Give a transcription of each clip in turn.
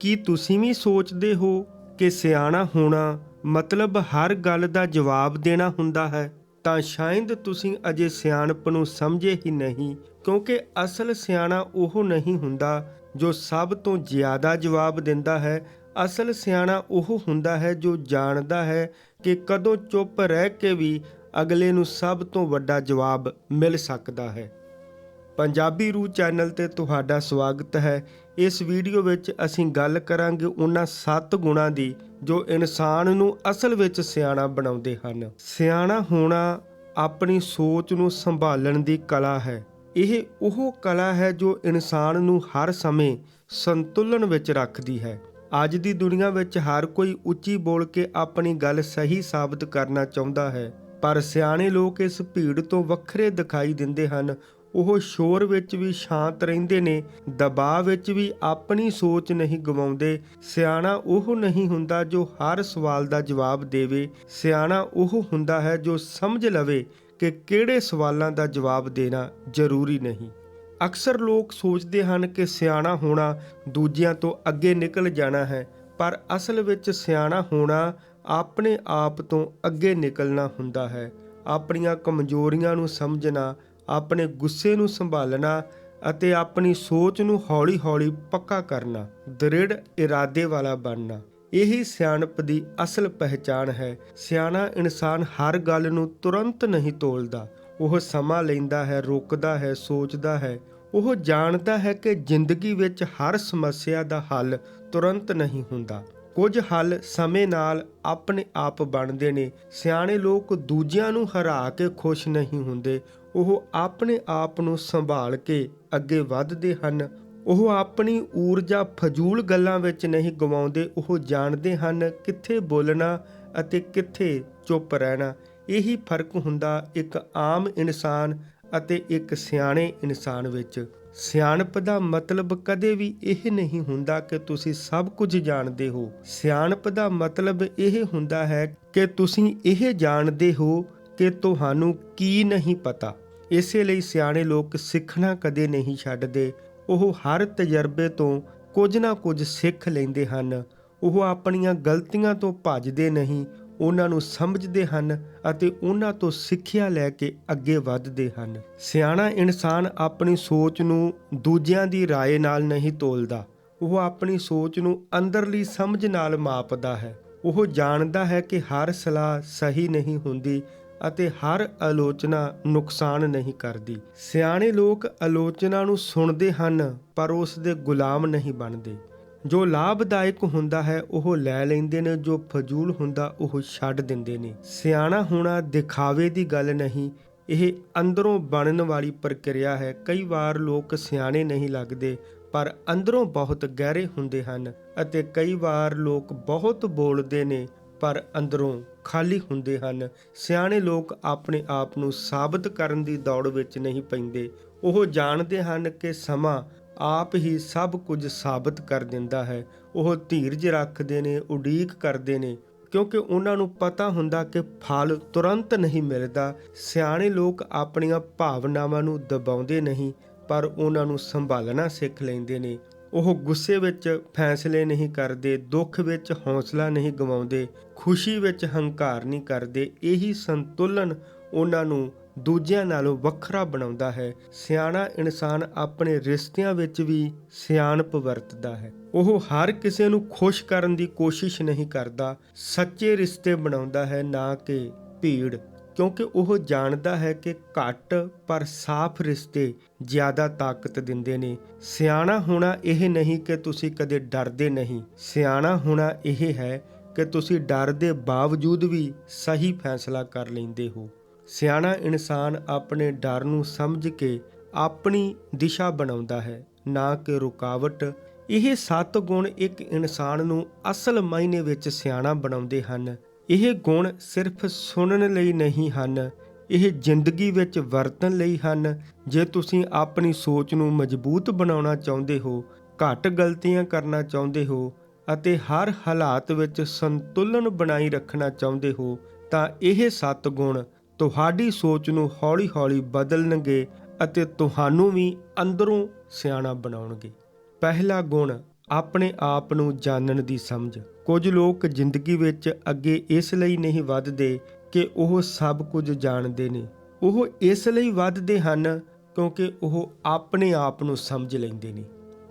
ਕੀ ਤੁਸੀਂ ਵੀ ਸੋਚਦੇ ਹੋ ਕਿ ਸਿਆਣਾ ਹੋਣਾ ਮਤਲਬ ਹਰ ਗੱਲ ਦਾ ਜਵਾਬ ਦੇਣਾ ਹੁੰਦਾ ਹੈ? ਤਾਂ ਸ਼ਾਇਦ ਤੁਸੀਂ ਅਜੇ ਸਿਆਣਪ ਨੂੰ ਸਮਝੇ ਹੀ ਨਹੀਂ, ਕਿਉਂਕਿ ਅਸਲ ਸਿਆਣਾ ਉਹ ਨਹੀਂ ਹੁੰਦਾ ਜੋ ਸਭ ਤੋਂ ਜ਼ਿਆਦਾ ਜਵਾਬ ਦਿੰਦਾ ਹੈ। ਅਸਲ ਸਿਆਣਾ ਉਹ ਹੁੰਦਾ ਹੈ ਜੋ ਜਾਣਦਾ ਹੈ ਕਿ ਕਦੋਂ ਚੁੱਪ ਰਹਿ ਕੇ ਵੀ ਅਗਲੇ ਨੂੰ ਸਭ ਤੋਂ ਵੱਡਾ ਜਵਾਬ ਮਿਲ ਸਕਦਾ ਹੈ। ਪੰਜਾਬੀ ਰੂ ਚੈਨਲ ਤੇ ਤੁਹਾਡਾ ਸਵਾਗਤ ਹੈ। ਇਸ ਵੀਡੀਓ ਵਿੱਚ ਅਸੀਂ ਗੱਲ ਕਰਾਂਗੇ ਉਹਨਾਂ 7 ਗੁਣਾਂ ਦੀ ਜੋ ਇਨਸਾਨ ਨੂੰ ਅਸਲ ਵਿੱਚ ਸਿਆਣਾ ਬਣਾਉਂਦੇ ਹਨ। ਸਿਆਣਾ ਹੋਣਾ ਆਪਣੀ ਸੋਚ ਨੂੰ ਸੰਭਾਲਣ ਦੀ ਕਲਾ ਹੈ। ਇਹ ਉਹ ਕਲਾ ਹੈ ਜੋ ਇਨਸਾਨ ਨੂੰ ਹਰ ਸਮੇਂ ਸੰਤੁਲਨ ਵਿੱਚ ਰੱਖਦੀ ਹੈ। ਅੱਜ ਦੀ ਦੁਨੀਆ ਵਿੱਚ ਹਰ ਕੋਈ ਉੱਚੀ ਬੋਲ ਕੇ ਆਪਣੀ ਗੱਲ ਸਹੀ ਸਾਬਤ ਕਰਨਾ ਚਾਹੁੰਦਾ ਹੈ, ਪਰ ਸਿਆਣੇ ਲੋਕ ਇਸ ਭੀੜ ਤੋਂ ਵੱਖਰੇ ਦਿਖਾਈ ਦਿੰਦੇ ਹਨ। ਉਹ ਸ਼ੋਰ ਵਿੱਚ ਵੀ ਸ਼ਾਂਤ ਰਹਿੰਦੇ ਨੇ, ਦਬਾਅ ਵਿੱਚ ਵੀ ਆਪਣੀ ਸੋਚ ਨਹੀਂ ਗਵਾਉਂਦੇ। ਸਿਆਣਾ ਉਹ ਨਹੀਂ ਹੁੰਦਾ ਜੋ ਹਰ ਸਵਾਲ ਦਾ ਜਵਾਬ ਦੇਵੇ। ਸਿਆਣਾ ਉਹ ਹੁੰਦਾ ਹੈ ਜੋ ਸਮਝ ਲਵੇ ਕਿ ਕਿਹੜੇ ਸਵਾਲਾਂ ਦਾ ਜਵਾਬ ਦੇਣਾ ਜ਼ਰੂਰੀ ਨਹੀਂ। ਅਕਸਰ ਲੋਕ ਸੋਚਦੇ ਹਨ ਕਿ ਸਿਆਣਾ ਹੋਣਾ ਦੂਜਿਆਂ ਤੋਂ ਅੱਗੇ ਨਿਕਲ ਜਾਣਾ ਹੈ, ਪਰ ਅਸਲ ਵਿੱਚ ਸਿਆਣਾ ਹੋਣਾ ਆਪਣੇ ਆਪ ਤੋਂ ਅੱਗੇ ਨਿਕਲਣਾ ਹੁੰਦਾ ਹੈ। ਆਪਣੀਆਂ ਕਮਜ਼ੋਰੀਆਂ ਨੂੰ ਸਮਝਣਾ ਆਪਣੇ ਗੁੱਸੇ ਨੂੰ ਸੰਭਾਲਣਾ ਅਤੇ ਆਪਣੀ ਸੋਚ ਨੂੰ ਹੌਲੀ-ਹੌਲੀ ਪੱਕਾ ਕਰਨਾ, ਦ੍ਰਿੜ ਇਰਾਦੇ ਵਾਲਾ ਬਣਨਾ। ਇਹੀ ਸਿਆਣਪ ਦੀ ਅਸਲ ਪਹਿਚਾਨ ਹੈ। ਸਿਆਣਾ ਇਨਸਾਨ ਹਰ ਗੱਲ ਨੂੰ ਤੁਰੰਤ ਨਹੀਂ ਤੋਲਦਾ। ਉਹ ਸਮਾਂ ਲੈਂਦਾ ਹੈ, ਰੁਕਦਾ ਹੈ, ਸੋਚਦਾ ਹੈ। ਉਹ ਜਾਣਦਾ ਹੈ ਕਿ ਜ਼ਿੰਦਗੀ ਵਿੱਚ ਹਰ ਸਮੱਸਿਆ ਦਾ ਹੱਲ ਤੁਰੰਤ ਨਹੀਂ ਹੁੰਦਾ। ਕੁਝ ਹੱਲ ਸਮੇਂ ਨਾਲ ਆਪਣੇ ਆਪ ਬਣਦੇ ਨੇ। ਸਿਆਣੇ ਲੋਕ ਦੂਜਿਆਂ ਨੂੰ ਹਰਾ ਕੇ ਖੁਸ਼ ਨਹੀਂ ਹੁੰਦੇ। ਉਹ ਆਪਣੇ ਆਪ ਨੂੰ ਸੰਭਾਲ ਕੇ ਅੱਗੇ ਵਧਦੇ ਹਨ। ਉਹ ਆਪਣੀ ਊਰਜਾ ਫਜ਼ੂਲ ਗੱਲਾਂ ਵਿੱਚ ਨਹੀਂ ਗਵਾਉਂਦੇ, ਉਹ ਜਾਣਦੇ ਹਨ ਕਿੱਥੇ ਬੋਲਣਾ ਅਤੇ ਕਿੱਥੇ ਚੁੱਪ ਰਹਿਣਾ। ਇਹੀ ਫ਼ਰਕ ਹੁੰਦਾ ਇੱਕ ਆਮ ਇਨਸਾਨ ਅਤੇ ਇੱਕ ਸਿਆਣੇ ਇਨਸਾਨ ਵਿੱਚ। ਸਿਆਣਪ ਦਾ ਮਤਲਬ ਕਦੇ ਵੀ ਇਹ ਨਹੀਂ ਹੁੰਦਾ ਕਿ ਤੁਸੀਂ ਸਭ ਕੁਝ ਜਾਣਦੇ ਹੋ। ਸਿਆਣਪ ਦਾ ਮਤਲਬ ਇਹ ਹੁੰਦਾ ਹੈ ਕਿ ਤੁਸੀਂ ਇਹ ਜਾਣਦੇ ਹੋ ਕਿ ਤੁਹਾਨੂੰ ਕੀ ਨਹੀਂ ਪਤਾ ਇਸੇ ਲਈ ਸਿਆਣੇ ਲੋਕ ਸਿੱਖਣਾ ਕਦੇ ਨਹੀਂ ਛੱਡਦੇ ਉਹ ਹਰ ਤਜਰਬੇ ਤੋਂ ਕੁਝ ਨਾ ਕੁਝ ਸਿੱਖ ਲੈਂਦੇ ਹਨ ਉਹ ਆਪਣੀਆਂ ਗਲਤੀਆਂ ਤੋਂ ਭੱਜਦੇ ਨਹੀਂ ਉਹਨਾਂ ਨੂੰ ਸਮਝਦੇ ਹਨ ਅਤੇ ਉਹਨਾਂ ਤੋਂ ਸਿੱਖਿਆ ਲੈ ਕੇ ਅੱਗੇ ਵਧਦੇ ਹਨ ਸਿਆਣਾ ਇਨਸਾਨ ਆਪਣੀ ਸੋਚ ਨੂੰ ਦੂਜਿਆਂ ਦੀ رائے ਨਾਲ ਨਹੀਂ ਤੋਲਦਾ ਉਹ ਆਪਣੀ ਸੋਚ ਨੂੰ ਅੰਦਰਲੀ ਸਮਝ ਨਾਲ ਮਾਪਦਾ ਹੈ ਉਹ ਜਾਣਦਾ ਹੈ ਕਿ ਹਰ ਸਲਾਹ ਸਹੀ ਨਹੀਂ ਹੁੰਦੀ ਅਤੇ ਹਰ ਆਲੋਚਨਾ ਨੁਕਸਾਨ ਨਹੀਂ ਕਰਦੀ। ਸਿਆਣੇ ਲੋਕ ਆਲੋਚਨਾ ਨੂੰ ਸੁਣਦੇ ਹਨ, ਪਰ ਉਸ ਦੇ ਗੁਲਾਮ ਨਹੀਂ ਬਣਦੇ। ਜੋ ਲਾਭਦਾਇਕ ਹੁੰਦਾ ਹੈ, ਉਹ ਲੈ ਲੈਂਦੇ ਨੇ, ਜੋ ਫਜ਼ੂਲ ਹੁੰਦਾ, ਉਹ ਛੱਡ ਦਿੰਦੇ ਨੇ। ਸਿਆਣਾ ਹੋਣਾ ਦਿਖਾਵੇ ਦੀ ਗੱਲ ਨਹੀਂ, ਇਹ ਅੰਦਰੋਂ ਬਣਨ ਵਾਲੀ ਪ੍ਰਕਿਰਿਆ ਹੈ। ਕਈ ਵਾਰ ਲੋਕ ਸਿਆਣੇ ਨਹੀਂ ਲੱਗਦੇ, ਪਰ ਅੰਦਰੋਂ ਬਹੁਤ ਗਹਿਰੇ ਹੁੰਦੇ ਹਨ ਅਤੇ ਕਈ ਵਾਰ ਲੋਕ ਬਹੁਤ ਬੋਲਦੇ ਨੇ ਪਰ ਅੰਦਰੋਂ ਖਾਲੀ ਹੁੰਦੇ ਹਨ। ਸਿਆਣੇ ਲੋਕ ਆਪਣੇ ਆਪ ਨੂੰ ਸਾਬਤ ਕਰਨ ਦੀ ਦੌੜ ਵਿੱਚ ਨਹੀਂ ਪੈਂਦੇ। ਉਹ ਜਾਣਦੇ ਹਨ ਕਿ ਸਮਾਂ ਆਪ ਹੀ ਸਭ ਕੁਝ ਸਾਬਤ ਕਰ ਦਿੰਦਾ ਹੈ। ਉਹ ਧੀਰਜ ਰੱਖਦੇ ਨੇ, ਉਡੀਕ ਕਰਦੇ ਨੇ, ਕਿਉਂਕਿ ਉਹਨਾਂ ਨੂੰ ਪਤਾ ਹੁੰਦਾ ਕਿ ਫਲ ਤੁਰੰਤ ਨਹੀਂ ਮਿਲਦਾ। ਸਿਆਣੇ ਲੋਕ ਆਪਣੀਆਂ ਭਾਵਨਾਵਾਂ ਨੂੰ ਦਬਾਉਂਦੇ ਨਹੀਂ, ਪਰ ਉਹਨਾਂ ਨੂੰ ਸੰਭਾਲਣਾ ਸਿੱਖ ਲੈਂਦੇ ਨੇ। ਉਹ ਗੁੱਸੇ ਵਿੱਚ ਫੈਸਲੇ ਨਹੀਂ ਕਰਦੇ, ਦੁੱਖ ਵਿੱਚ ਹੌਸਲਾ ਨਹੀਂ ਗਵਾਉਂਦੇ, ਖੁਸ਼ੀ ਵਿੱਚ ਹੰਕਾਰ ਨਹੀਂ ਕਰਦੇ, ਇਹੀ ਸੰਤੁਲਨ ਉਹਨਾਂ ਨੂੰ ਦੂਜਿਆਂ ਨਾਲੋਂ ਵੱਖਰਾ ਬਣਾਉਂਦਾ ਹੈ। ਸਿਆਣਾ ਇਨਸਾਨ ਆਪਣੇ ਰਿਸ਼ਤਿਆਂ ਵਿੱਚ ਵੀ ਸਿਆਣਪ ਵਰਤਦਾ ਹੈ। ਉਹ ਹਰ ਕਿਸੇ ਨੂੰ ਖੁਸ਼ ਕਰਨ ਦੀ ਕੋਸ਼ਿਸ਼ ਨਹੀਂ ਕਰਦਾ, ਸੱਚੇ ਰਿਸ਼ਤੇ ਬਣਾਉਂਦਾ ਹੈ ਨਾ ਕਿ ਭੀੜ। ਕਿਉਂਕਿ ਉਹ ਜਾਣਦਾ ਹੈ ਕਿ ਘੱਟ ਪਰ ਸਾਫ਼ ਰਿਸ਼ਤੇ ਜ਼ਿਆਦਾ ਤਾਕਤ ਦਿੰਦੇ ਨੇ। ਸਿਆਣਾ ਹੋਣਾ ਇਹ ਨਹੀਂ ਕਿ ਤੁਸੀਂ ਕਦੇ ਡਰਦੇ ਨਹੀਂ। ਸਿਆਣਾ ਹੋਣਾ ਇਹ ਹੈ ਕਿ ਤੁਸੀਂ ਡਰ ਦੇ ਬਾਵਜੂਦ ਵੀ ਸਹੀ ਫੈਸਲਾ ਕਰ ਲੈਂਦੇ ਹੋ। ਸਿਆਣਾ ਇਨਸਾਨ ਆਪਣੇ ਡਰ ਨੂੰ ਸਮਝ ਕੇ ਆਪਣੀ ਦਿਸ਼ਾ ਬਣਾਉਂਦਾ ਹੈ, ਨਾ ਕਿ ਰੁਕਾਵਟ। ਇਹ ਸੱਤ ਗੁਣ ਇੱਕ ਇਨਸਾਨ ਨੂੰ ਅਸਲ ਮਾਇਨੇ ਵਿੱਚ ਸਿਆਣਾ ਬਣਾਉਂਦੇ ਹਨ। ਇਹ ਗੁਣ ਸਿਰਫ ਸੁਣਨ ਲਈ ਨਹੀਂ ਹਨ, ਇਹ ਜ਼ਿੰਦਗੀ ਵਿੱਚ ਵਰਤਣ ਲਈ ਹਨ। ਜੇ ਤੁਸੀਂ ਆਪਣੀ ਸੋਚ ਨੂੰ ਮਜ਼ਬੂਤ ਬਣਾਉਣਾ ਚਾਹੁੰਦੇ ਹੋ, ਘੱਟ ਗਲਤੀਆਂ ਕਰਨਾ ਚਾਹੁੰਦੇ ਹੋ ਅਤੇ ਹਰ ਹਾਲਾਤ ਵਿੱਚ ਸੰਤੁਲਨ ਬਣਾਈ ਰੱਖਣਾ ਚਾਹੁੰਦੇ ਹੋ, ਤਾਂ ਇਹ ਸੱਤ ਗੁਣ ਤੁਹਾਡੀ ਸੋਚ ਨੂੰ ਹੌਲੀ-ਹੌਲੀ ਬਦਲਣਗੇ ਅਤੇ ਤੁਹਾਨੂੰ ਵੀ ਅੰਦਰੋਂ ਸਿਆਣਾ ਬਣਾਉਣਗੇ। ਪਹਿਲਾ ਗੁਣ ਆਪਣੇ ਆਪ ਨੂੰ ਜਾਣਨ ਦੀ ਸਮਝ। ਕੁਝ ਲੋਕ ਜ਼ਿੰਦਗੀ ਵਿੱਚ ਅੱਗੇ ਇਸ ਲਈ ਨਹੀਂ ਵੱਧਦੇ ਕਿ ਉਹ ਸਭ ਕੁਝ ਜਾਣਦੇ ਨੇ। ਉਹ ਇਸ ਲਈ ਵੱਧਦੇ ਹਨ ਕਿਉਂਕਿ ਉਹ ਆਪਣੇ ਆਪ ਨੂੰ ਸਮਝ ਲੈਂਦੇ ਨੇ।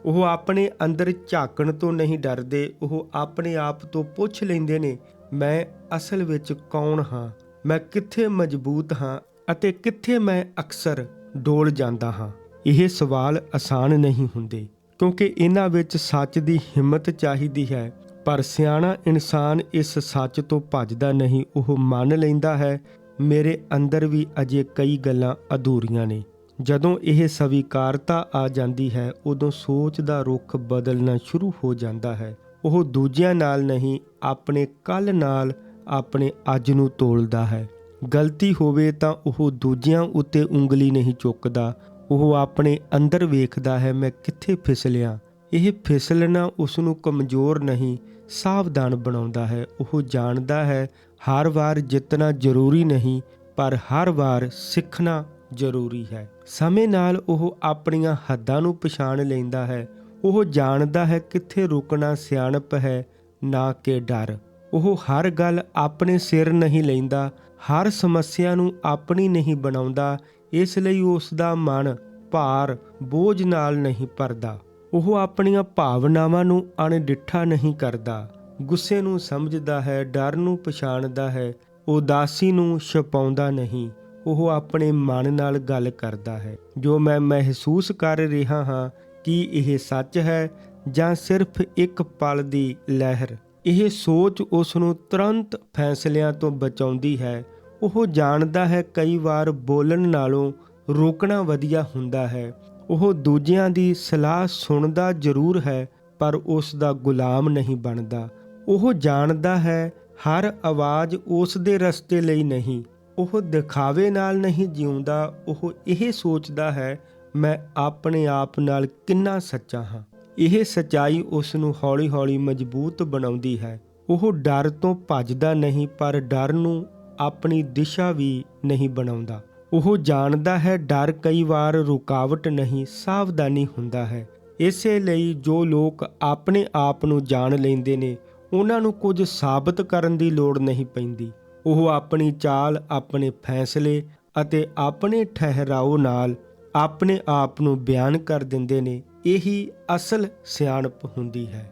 ਉਹ ਆਪਣੇ ਅੰਦਰ ਝਾਕਣ ਤੋਂ ਨਹੀਂ ਡਰਦੇ, ਉਹ ਆਪਣੇ ਆਪ ਤੋਂ ਪੁੱਛ ਲੈਂਦੇ ਨੇ, ਮੈਂ ਅਸਲ ਵਿੱਚ ਕੌਣ ਹਾਂ? ਮੈਂ ਕਿੱਥੇ ਮਜ਼ਬੂਤ ਹਾਂ ਅਤੇ ਕਿੱਥੇ ਮੈਂ ਅਕਸਰ ਡੋਲ ਜਾਂਦਾ ਹਾਂ? ਇਹ ਸਵਾਲ ਆਸਾਨ ਨਹੀਂ ਹੁੰਦੇ। ਕਿਉਂਕਿ ਇਹਨਾਂ ਵਿੱਚ ਸੱਚ ਦੀ ਹਿੰਮਤ ਚਾਹੀਦੀ ਹੈ, ਪਰ ਸਿਆਣਾ ਇਨਸਾਨ ਇਸ ਸੱਚ ਤੋਂ ਭੱਜਦਾ ਨਹੀਂ, ਉਹ ਮੰਨ ਲੈਂਦਾ ਹੈ, ਮੇਰੇ ਅੰਦਰ ਵੀ ਅਜੇ ਕਈ ਗੱਲਾਂ ਅਧੂਰੀਆਂ ਨੇ। ਜਦੋਂ ਇਹ ਸਵੀਕਾਰਤਾ ਆ ਜਾਂਦੀ ਹੈ, ਉਦੋਂ ਸੋਚ ਦਾ ਰੁਖ ਬਦਲਣਾ ਸ਼ੁਰੂ ਹੋ ਜਾਂਦਾ ਹੈ। ਉਹ ਦੂਜਿਆਂ ਨਾਲ ਨਹੀਂ, ਆਪਣੇ ਕੱਲ ਨਾਲ ਆਪਣੇ ਅੱਜ ਨੂੰ ਤੋਲਦਾ ਹੈ। ਗਲਤੀ ਹੋਵੇ ਤਾਂ ਉਹ ਦੂਜਿਆਂ ਉੱਤੇ ਉਂਗਲੀ ਨਹੀਂ ਚੁੱਕਦਾ ਉਹ ਆਪਣੇ ਅੰਦਰ ਵੇਖਦਾ ਹੈ, ਮੈਂ ਕਿੱਥੇ ਫਿਸਲਿਆ ਇਹ ਫਿਸਲਣਾ ਉਸ ਨੂੰ ਕਮਜ਼ੋਰ ਨਹੀਂ, ਸਾਵਧਾਨ ਬਣਾਉਂਦਾ ਹੈ। ਉਹ ਜਾਣਦਾ ਹੈ, ਹਰ ਵਾਰ ਜਿੱਤਣਾ ਜ਼ਰੂਰੀ ਨਹੀਂ, ਪਰ ਹਰ ਵਾਰ ਸਿੱਖਣਾ ਜ਼ਰੂਰੀ ਹੈ। ਸਮੇਂ ਨਾਲ ਉਹ ਆਪਣੀਆਂ ਹੱਦਾਂ ਨੂੰ ਪਛਾਣ ਲੈਂਦਾ ਹੈ। ਉਹ ਜਾਣਦਾ ਹੈ ਕਿੱਥੇ ਰੁਕਣਾ ਸਿਆਣਪ ਹੈ, ਨਾ ਕਿ ਡਰ। ਉਹ ਹਰ ਗੱਲ ਆਪਣੇ ਸਿਰ ਨਹੀਂ ਲੈਂਦਾ, ਹਰ ਸਮੱਸਿਆ ਨੂੰ ਆਪਣੀ ਨਹੀਂ ਬਣਾਉਂਦਾ ਇਸ ਲਈ ਉਸ ਦਾ ਮਨ ਭਾਰ, ਬੋਝ ਨਾਲ ਨਹੀਂ ਭਰਦਾ। ਉਹ ਆਪਣੀਆਂ ਭਾਵਨਾਵਾਂ ਨੂੰ ਅਣਡਿੱਠਾ ਨਹੀਂ ਕਰਦਾ। ਗੁੱਸੇ ਨੂੰ ਸਮਝਦਾ ਹੈ, ਡਰ ਨੂੰ ਪਛਾਣਦਾ ਹੈ, ਉਦਾਸੀ ਨੂੰ ਛਪਾਉਂਦਾ ਨਹੀਂ। ਉਹ ਆਪਣੇ ਮਨ ਨਾਲ ਗੱਲ ਕਰਦਾ ਹੈ। ਜੋ ਮੈਂ ਮਹਿਸੂਸ ਕਰ ਰਿਹਾ ਹਾਂ ਕਿ ਇਹ ਸੱਚ ਹੈ ਜਾਂ ਸਿਰਫ ਇੱਕ ਪਲ ਦੀ ਲਹਿਰ, ਇਹ ਸੋਚ ਉਸ ਨੂੰ ਤੁਰੰਤ ਫੈਸਲਿਆਂ ਤੋਂ ਬਚਾਉਂਦੀ ਹੈ। ਉਹ ਜਾਣਦਾ ਹੈ ਕਈ ਵਾਰ ਬੋਲਣ ਨਾਲੋਂ ਰੋਕਣਾ ਵਧੀਆ ਹੁੰਦਾ ਹੈ। ਉਹ ਦੂਜਿਆਂ ਦੀ ਸਲਾਹ ਸੁਣਦਾ ਜ਼ਰੂਰ ਹੈ, ਪਰ ਉਸ ਦਾ ਗੁਲਾਮ ਨਹੀਂ ਬਣਦਾ। ਉਹ ਜਾਣਦਾ ਹੈ, ਹਰ ਆਵਾਜ਼ ਉਸ ਦੇ ਰਸਤੇ ਲਈ ਨਹੀਂ। ਉਹ ਦਿਖਾਵੇ ਨਾਲ ਨਹੀਂ ਜਿਉਂਦਾ। ਉਹ ਇਹ ਸੋਚਦਾ ਹੈ, ਮੈਂ ਆਪਣੇ ਆਪ ਨਾਲ ਕਿੰਨਾ ਸੱਚਾ ਹਾਂ। ਇਹ ਸਚਾਈ ਉਸ ਨੂੰ ਹੌਲੀ-ਹੌਲੀ ਮਜ਼ਬੂਤ ਬਣਾਉਂਦੀ ਹੈ। ਉਹ ਡਰ ਤੋਂ ਭੱਜਦਾ ਨਹੀਂ, ਪਰ ਡਰ ਨੂੰ ਆਪਣੀ ਦਿਸ਼ਾ ਵੀ ਨਹੀਂ ਬਣਾਉਂਦਾ। ਉਹ ਜਾਣਦਾ ਹੈ, ਡਰ ਕਈ ਵਾਰ ਰੁਕਾਵਟ ਨਹੀਂ, ਸਾਵਧਾਨੀ ਹੁੰਦਾ ਹੈ। ਇਸੇ ਲਈ ਜੋ ਲੋਕ ਆਪਣੇ ਆਪ ਨੂੰ ਜਾਣ ਲੈਂਦੇ ਨੇ, ਉਹਨਾਂ ਨੂੰ ਕੁਝ ਸਾਬਤ ਕਰਨ ਦੀ ਲੋੜ ਨਹੀਂ ਪੈਂਦੀ। ਉਹ ਆਪਣੀ ਚਾਲ, ਆਪਣੇ ਫੈਸਲੇ ਅਤੇ ਆਪਣੇ ਠਹਿਰਾਓ ਨਾਲ ਆਪਣੇ ਆਪ ਨੂੰ ਬਿਆਨ ਕਰ ਦਿੰਦੇ ਨੇ, ਇਹੀ ਅਸਲ ਸਿਆਣਪ ਹੁੰਦੀ ਹੈ।